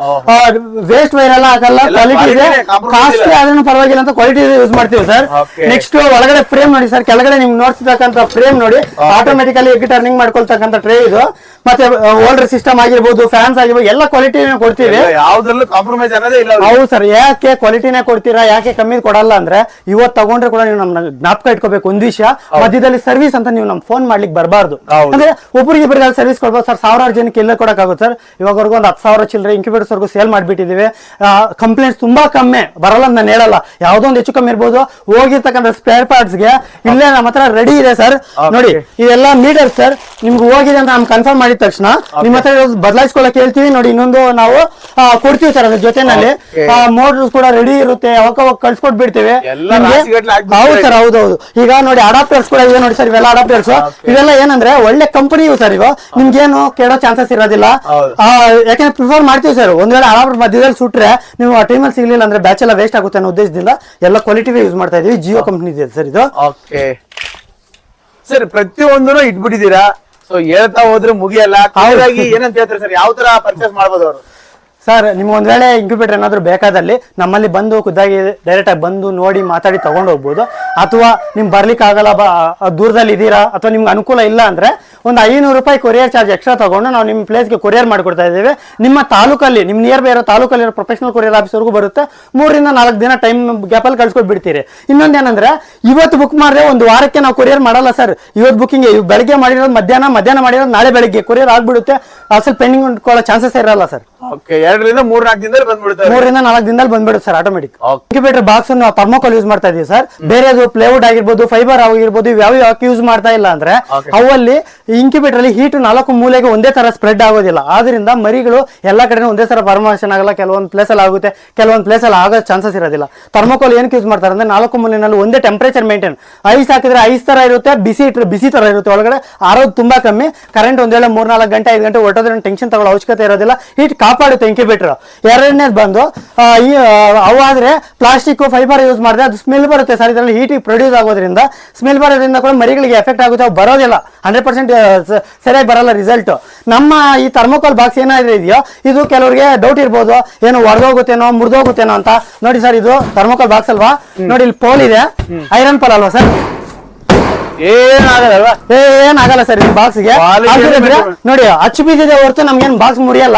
ವೇಸ್ಟ್ ವೈರ್ ಎಲ್ಲ ಹಾಕಲ್ಲ. ಕ್ವಾಲಿಟಿ ಇದೆ. ಕಾಸ್ಟ್ಲಿ ಆದ್ರೂ ಪರವಾಗಿಲ್ಲ ಅಂತ ಕ್ವಾಲಿಟಿ ಯೂಸ್ ಮಾಡ್ತೀವಿ ಸರ್. ನೆಕ್ಸ್ಟ್ ಒಳಗಡೆ ಫ್ರೇಮ್ ನೋಡಿ ಸರ್. ಕೆಳಗಡೆ ನಿಮ್ಗೆ ನೋಡ್ತಿರ್ತಕ್ಕಂಥ ಫ್ರೇಮ್ ನೋಡಿ. ಆಟೋಮೆಟಿಕಲಿ ಟರ್ನಿಂಗ್ ಮಾಡ್ಕೊಳ್ತಕ್ಕಂಥ ಟ್ರೇ ಇದು. ಮತ್ತೆ ಓಲ್ಡರ್ ಸಿಸ್ಟಮ್ ಆಗಿರ್ಬೋದು ಫ್ಯಾನ್ಸ್ ಆಗಿರ್ಬೋದು ಎಲ್ಲ ಕ್ವಾಲಿಟಿ ಕೊಡ್ತೀವಿ. ಯಾವ್ದ್ರಲ್ಲೂ ಕಾಂಪ್ರಮೈಸ್ ಅನ್ನೋದೇ ಇಲ್ಲ. ಹೌದು ಸರ್ ಯಾಕೆ ಕ್ವಾಲಿಟಿನೇ ಕೊಡ್ತೀರಾ ಯಾಕೆ ಕಮ್ಮಿ ಕೊಡಲ್ಲ ಅಂದ್ರೆ ಇವತ್ತು ತಗೊಂಡ್ರೆ ಕೂಡ ನೀವು ನಮ್ನ ಜ್ಞಾಪಕ ಇಟ್ಕೋಬೇಕು ಒಂದ್ ವಿಷಯ. ಮಧ್ಯದಲ್ಲಿ ಸರ್ವಿಸ್ ಅಂತ ನೀವು ನಮ್ ಫೋನ್ ಮಾಡ್ಲಿಕ್ಕೆ ಬರಬಾರ್ದು. ಅಂದ್ರೆ ಒಬ್ಬರಿಗೆ ಇಬ್ಬರಿಗೆ ಸರ್ವಿಸ್ ಕೊಡ್ಬೋದು. ಸರ್ ಸಾವಿರಾರು ಜನಕ್ಕೆ ಇಲ್ಲ ಕೊಡಕ್ಕಾಗುತ್ತೆ ಸರ್ ಇವಾಗವರೆಗೂ ಒಂದು ಹತ್ತು ಸಾವಿರ ಚಿಲ್ಲರೆ incubators ವರ್ಗು ಸೇಲ್ ಮಾಡಿಬಿಟ್ಟಿದ್ದೀವಿ ಕಂಪ್ಲೇಂಟ್ಸ್ ತುಂಬಾ ಕಮ್ಮಿ. ಬರಲ್ಲ ನಾನು ಹೇಳಲ್ಲ. ಯಾವ್ದೋ ಒಂದು ಹೆಚ್ಚು ಕಮ್ಮಿ ಇರ್ಬೋದು. ಹೋಗಿರ್ತಕ್ಕಂಥ ಸ್ಪೇರ್ ಪಾರ್ಟ್ಸ್ಗೆ ಇಲ್ಲೇ ನಮ್ಮ ಹತ್ರ ರೆಡಿ ಇದೆ ಸರ್ ನೋಡಿ ಇದೆಲ್ಲ ಮೀಟರ್ ಸರ್ ನಿಮ್ಗೆ ಹೋಗಿದೆ ಅಂತ ನಮ್ಗೆ ಕನ್ಫರ್ಮ್ ಮಾಡಿದ ತಕ್ಷಣ ನಿಮ್ಮ ಹತ್ರ ಬದಲಾಯಿಸ್ಕೊಳಕ್ ಹೇಳ್ತೀವಿ. ನೋಡಿ ಇನ್ನೊಂದು ನಾವು ಕೊಡ್ತೀವಿ ಸರ್ ಅದ್ರ ಜೊತೆನಲ್ಲಿ. ಮೋಟರ್ಸ್ ಕೂಡ ರೆಡಿ ಇರುತ್ತೆ. ಅವಾಗ ಅವಾಗ ಕಳ್ಸ್ಕೊಟ್ ಬಿಡ್ತೇವೆ. ಹೌದು ಸರ್ ಹೌದೌದು. ಈಗ ನೋಡಿ ಅಡಾಪ್ಟರ್ಸ್ ಕೂಡ ಇದೆ ನೋಡಿ ಸರ್ ಇವೆಲ್ಲ ಅಡಾಪ್ಟರ್ಸ್ ಇವೆಲ್ಲ ಏನಂದ್ರೆ ಒಳ್ಳೆ ಕಂಪನಿ ಇವು ಸರ್ ಇವ. ನಿಮ್ಗೇನು ಕೇಳೋ ಚಾನ್ಸಸ್ ಇರೋದಿಲ್ಲ. ಹೌದು. ಯಾಕಂದ್ರೆ ಪ್ರಿಫರ್ ಮಾಡ್ತೀವಿ ಸರ್. ಒಂದ್ ವೇಳೆ ಅಡಾಪ್ಟರ್ ಮಧ್ಯದಲ್ಲಿ ಸುಟ್ರೆ ನೀವು ಆ ಟೈಮಲ್ಲಿ ಸಿಗ್ಲಿಲ್ಲ ಅಂದ್ರೆ ಬ್ಯಾಚ್ ಎಲ್ಲ ವೇಸ್ಟ್ ಆಗುತ್ತೆ ಅನ್ನೋ ಉದ್ದೇಶದಿಂದ ಎಲ್ಲ ಕ್ವಾಲಿಟಿ ಯೂಸ್ ಮಾಡ್ತಾ ಇದೀವಿ. ಜಿಯೋ ಕಂಪ್ನಿ ಇದೆ ಸರ್ ಇದು. ಸರ್ ಪ್ರತಿಯೊಂದನ್ನು ಇಟ್ಬಿಟ್ಟಿದ್ದೀರಾ? ಸೊ ಹೇಳ್ತಾ ಹೋದ್ರೆ ಮುಗಿಯಲ್ಲ. ಹಾಗಾಗಿ ಏನಂತ ಹೇಳ್ತಾರೆ ಸರ್? ಯಾವ ತರ ಪರ್ಚೇಸ್ ಮಾಡ್ಬೋದು ಅವರು? ಸರ್, ನಿಮ್ಗೆ ಒಂದ್ ವೇಳೆ ಇಂಕ್ಯುಬೇಟರ್ ಏನಾದರೂ ಬೇಕಾದಲ್ಲಿ ನಮ್ಮಲ್ಲಿ ಬಂದು ಖುದ್ದಾಗಿ ಡೈರೆಕ್ಟಾಗಿ ಬಂದು ನೋಡಿ ಮಾತಾಡಿ ತಗೊಂಡು ಹೋಗ್ಬೋದು. ಅಥವಾ ನಿಮ್ಗೆ ಬರ್ಲಿಕ್ಕೆ ಆಗಲ್ಲ ಬ ದೂರದಲ್ಲಿ ಇದ್ದೀರಾ ಅಥವಾ ನಿಮ್ಗೆ ಅನುಕೂಲ ಇಲ್ಲ ಅಂದ್ರೆ ಒಂದು ಐನೂರು ರೂಪಾಯಿ ಕೊರಿಯರ್ ಚಾರ್ಜ್ ಎಕ್ಸ್ಟ್ರಾ ತಗೊಂಡು ನಾವು ನಿಮ್ಮ ಪ್ಲೇಸ್ಗೆ ಕೊರಿಯರ್ ಮಾಡಿಕೊಡ್ತಾ ಇದ್ದೇವೆ. ನಿಮ್ಮ ತಾಲೂಕಲ್ಲಿ ನಿಮ್ಮ ನಿಯರ್ ಬೈ ಇರೋ ತಾಲೂಕಲ್ಲಿರೋ ಪ್ರೊಫೆಷನಲ್ ಕೊರಿಯರ್ ಆಫೀಸ್ವರೆಗೂ ಬರುತ್ತೆ. ಮೂರರಿಂದ ನಾಲ್ಕು ದಿನ ಟೈಮ್ ಗ್ಯಾಪಲ್ಲಿ ಕಳ್ಸ್ಕೊಟ್ಟು ಬಿಡ್ತೀರಿ. ಏನಂದರೆ, ಇವತ್ತು ಬುಕ್ ಮಾಡಿದ್ರೆ ಒಂದು ವಾರಕ್ಕೆ ನಾವು ಕೊರಿಯರ್ ಮಾಡಲ್ಲ ಸರ್. ಇವತ್ತು ಬುಕ್ಕಿಂಗ್ ಬೆಳಗ್ಗೆ ಮಾಡಿರೋದು ಮಧ್ಯಾಹ್ನ ಮಧ್ಯಾಹ್ನ ಮಾಡಿರೋದು ನಾಳೆ ಬೆಳಗ್ಗೆ ಕೊರಿಯರ್ ಆಗಿಬಿಡುತ್ತೆ. ಅಸಲ್ ಪೆಂಡಿಂಗ್ ಉಂಟ್ಕೊಳ್ಳೋ ಚಾನ್ಸಸ್ ಇರಲ್ಲ ಸರ್. ಓಕೆ ಎರಡರಿಂದ ಮೂರ್ ನಾಲ್ಕು ದಿನದಲ್ಲಿ ಬಂದ್ಬಿಡುತ್ತೆ ಮೂರರಿಂದ ನಾಲ್ಕು ದಿನದಲ್ಲಿ ಬಂದ್ಬಿಡುತ್ತೆ ಸರ್ ಆಟೋಮೆಟಿಕ್ ಇಂಕ್ಯುಬೇಟರ್ ಬಾಕ್ಸ್ ನಾವು ಥರ್ಮೋಕಾಲ್ ಯೂಸ್ ಮಾಡ್ತಾ ಇದೀವಿ ಸರ್. ಬೇರೆ ಅದು ಪ್ಲೇವುಡ್ ಆಗಿರ್ಬೋದು ಫೈಬರ್ ಆಗಿರ್ಬೋದು ಯಾವ ಯಾಕೆ ಯೂಸ್ ಮಾಡ್ತಾ ಇಲ್ಲ ಅಂದ್ರೆ. ಅವಲ್ಲಿ ಇಂಕ್ಯುಬೇಟರ್ ಅಲ್ಲಿ ಹೀಟ್ ನಾಲ್ಕು ಮೂಲೆಗೆ ಒಂದೇ ತರ ಸ್ಪ್ರೆಡ್ ಆಗೋದಿಲ್ಲ. ಆದ್ರಿಂದ ಮರಿಗಳು ಎಲ್ಲಾ ಕಡೆ ಒಂದೇ ತರ ಪರ್ಮೋಷನ್ ಆಗಲ್ಲ ಕೆಲವೊಂದು ಪ್ಲೇಸ್ ಅಲ್ಲಿ ಆಗುತ್ತೆ ಕೆಲವೊಂದು ಪ್ಲೇಸ್ ಅಲ್ಲಿ ಆಗೋ ಚಾನ್ಸಸ್ ಇರೋದಿಲ್ಲ. ಥರ್ಮೋಕಾಲ್ ಏನಕ್ಕೆ ಯೂಸ್ ಮಾಡ್ತಾರೆ ಅಂದ್ರೆ ನಾಲ್ಕು ಮೂಲೆನಲ್ಲಿ ಒಂದೇ ಟೆಂಪರೇಚರ್ ಮೇಂಟೈನ್ ಐಸ್ ಹಾಕಿದ್ರೆ ಐಸ್ ತರ ಇರುತ್ತೆ ಬಿಸಿ ಇಟ್ಟರೆ ಬಿಸಿ ತರ ಇರುತ್ತೆ. ಒಳಗಡೆ ಆರೋದು ತುಂಬಾ ಕಮ್ಮಿ. ಕರೆಂಟ್ ಒಂದ್ ವೇಳೆ ಮೂರ್ ನಾಲ್ಕು ಗಂಟೆ ಐದು ಗಂಟೆ ಹೊರಟೋದ್ರೆ ಟೆನ್ಷನ್ ತಗೊಳ್ಳೋ ಅವಶ್ಯಕತೆ ಇರೋದಿಲ್ಲ. ಹೀಟ್ ಕಾಪಾಡುತ್ತೆ ಇಂಕ್ಯುಬೇಟರ್ ಎರಡನೇದು ಬಂದು ಆ, ಈ ಅವು ಆದ್ರೆ ಪ್ಲಾಸ್ಟಿಕ್ ಫೈಬರ್ ಯೂಸ್ ಮಾಡಿದ್ರೆ ಅದು ಸ್ಮೆಲ್ ಬರುತ್ತೆ ಸರ್. ಇದರಲ್ಲಿ ಹೀಟ್ ಪ್ರೊಡ್ಯೂಸ್ ಆಗೋದ್ರಿಂದ ಸ್ಮೆಲ್ ಬರೋದ್ರಿಂದ ಕೂಡ ಮರಿಗಳಿಗೆ ಎಫೆಕ್ಟ್ ಆಗುತ್ತೆ ಅವು ಬರೋದಿಲ್ಲ. ಹಂಡ್ರೆಡ್ ಪರ್ಸೆಂಟ್ ಸರಿಯಾಗಿ ಬರಲ್ಲ ರಿಸಲ್ಟ್ ನಮ್ಮ ಈ ಥರ್ಮೋಕಾಲ್ ಬಾಕ್ಸ್ ಏನಾದ್ರೂ ಇದೆಯೋ ಇದು ಕೆಲವರಿಗೆ ಡೌಟ್ ಇರ್ಬೋದು. ಏನು ಒಡೆದೋಗುತ್ತೇನೋ ಮುರಿದೋಗುತ್ತೇನೋ ಅಂತ. ನೋಡಿ ಸರ್ ಇದು ಥರ್ಮೋಕಾಲ್ ಬಾಕ್ಸ್ ಅಲ್ವಾ? ನೋಡಿ ಇಲ್ಲಿ ಪೋಲ್ ಇದೆ. ಐರನ್ ಪೋಲ್ ಅಲ್ವಾ ಸರ್? ಏನಾಗಲ್ಲ ಏನಾಗಲ್ಲ ಸರ್ ಈ ಬಾಕ್ಸ್ಗೆ ನೋಡಿ ಅಚ್ಚು ಬಿದ್ದಿದೆ ಹೊರತು ನಮ್ಗೇನ್ ಬಾಕ್ಸ್ ಮುರಿಯಲ್ಲ.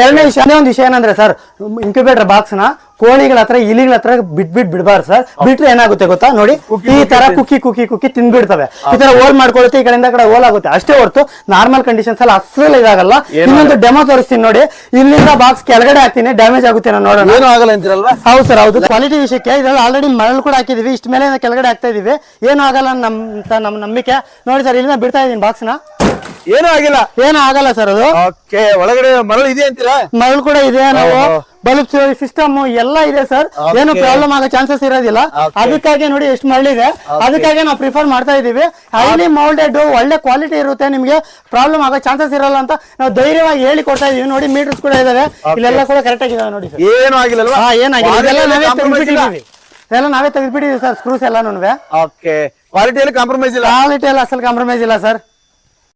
ಎರಡನೇ ವಿಷಯ ಅದೇ ಒಂದು ವಿಷಯ ಏನಂದ್ರೆ ಸರ್ ಇನ್ಕ್ಯುಬೇಟರ್ ಬಾಕ್ಸ್ನ ಕೋಳಿಗಳ ಹತ್ರ ಇಲಿಗಳ ಹತ್ರ ಬಿಟ್ ಬಿಟ್ ಬಿಡಬಾರ್ದು ಸರ್. ಬಿಟ್ರೆ ಏನಾಗುತ್ತೆ ಗೊತ್ತಾ? ನೋಡಿ ಈ ತರ ಕುಕ್ಕಿ ಕುಕ್ಕಿ ಕುಕ್ಕಿ ತಿನ್ಬಿಡ್ತವೆ. ಈ ತರ ಓಲ್ ಮಾಡ್ಕೊಳುತ್ತೆ ಈ ಕಡೆಯಿಂದ ಕಡೆ ಓಲ್ ಆಗುತ್ತೆ. ಅಷ್ಟೇ ಹೊರತು ನಾರ್ಮಲ್ ಕಂಡೀಷನ್ಸ್ ಅಲ್ಲಿ ಅಸಲ್ ಇದಾಗಲ್ಲ. ಇನ್ನೊಂದು ಡೆಮೋ ತೋರಿಸ್ತೀನಿ ನೋಡಿ. ಇಲ್ಲಿಂದ ಬಾಕ್ಸ್ ಕೆಳಗಡೆ ಹಾಕ್ತೀನಿ. ಡ್ಯಾಮೇಜ್ ಆಗುತ್ತೆ ನಾನು ನೋಡೋಣ. ಏನು ಆಗಲ್ಲ ಅಂತೀರಲ್ವಾ? ಹೌದು ಸರ್ ಹೌದು. ಕ್ವಾಲಿಟಿ ವಿಷಯಕ್ಕೆ ಇದ್ರಲ್ಲಿ ಆಲ್ರೆಡಿ ಮರಳು ಕೂಡ ಹಾಕಿದೀವಿ. ಇಷ್ಟ ಮೇಲೆ ಕೆಳಗಡೆ ಹಾಕ್ತಾ ಇದೀವಿ. ಏನು ಆಗಲ್ಲ ನಮ್ಮ ಅಂತ ನಮ್ಮ ನಂಬಿಕೆ. ನೋಡಿ ಸರ್ ಇಲ್ಲಿಂದ ಬಿಡ್ತಾ ಇದೀನಿ ಬಾಕ್ಸ್ನ ನ. ಏನೂ ಆಗಿಲ್ಲ. ಏನೂ ಆಗಲ್ಲ ಸರ್ ಅದು. ಓಕೆ ಒಳಗಡೆ ಮರಳು ಇದೆ ಅಂತೀರಾ? ಮರಳು ಕೂಡ ಇದೆ ನಾವು. ಬಲ್ಬ್ ಸಿಸ್ಟಮ್ ಎಲ್ಲ ಇದೆ ಸರ್. ಏನು ಪ್ರಾಬ್ಲಮ್ ಆಗೋ ಚಾನ್ಸಸ್ ಇರೋದಿಲ್ಲ. ಅದಕ್ಕಾಗಿ ನೋಡಿ ಎಷ್ಟು ಮರಳಿದೆ ಅದಕ್ಕಾಗಿ ನಾವು ಪ್ರಿಫರ್ ಮಾಡ್ತಾ ಇದೀವಿ ಹೈಲಿ ಮೌಲ್ಡೆಡ್ ಒಳ್ಳೆ ಕ್ವಾಲಿಟಿ ಇರುತ್ತೆ ನಿಮಗೆ ಪ್ರಾಬ್ಲಮ್ ಆಗೋ ಚಾನ್ಸಸ್ ಇರಲ್ಲ ಅಂತ ನಾವು ಧೈರ್ಯವಾಗಿ ಹೇಳಿ ಕೊಡ್ತಾ ಇದೀವಿ ನೋಡಿ ಮೀಟರ್ಸ್ ಕೂಡ ಇದಾವೆ. ಇಲ್ಲೆಲ್ಲ ಕೂಡ ಕರೆಕ್ಟ್ ಆಗಿದಾವೆ ನೋಡಿ ಏನು ಆಗಿಲ್ಲಲ್ವಾ ಹಾ ಏನಾಗಿದೆ ಇದೆಲ್ಲ ನಾವೇ ಕಾಂಪ್ರಮೈಸ್ ತೆಗೆದ್ಬಿಟ್ಟಿದೀವಿ ಇದೆಲ್ಲ ನಾವೇ ತೆಗೆದ್ಬಿಟ್ಟಿದೀವಿ ಸರ್ ಸ್ಕ್ರೂಸ್ ಎಲ್ಲಾನು ಕ್ವಾಲಿಟಿ ಎಲ್ಲ ಕಾಂಪ್ರಮೈಸ್ ಇಲ್ಲ. ಕ್ವಾಲಿಟಿ ಎಲ್ಲ ಅಸಲ್ ಕಾಂಪ್ರಮೈಸ್ ಇಲ್ಲ ಸರ್.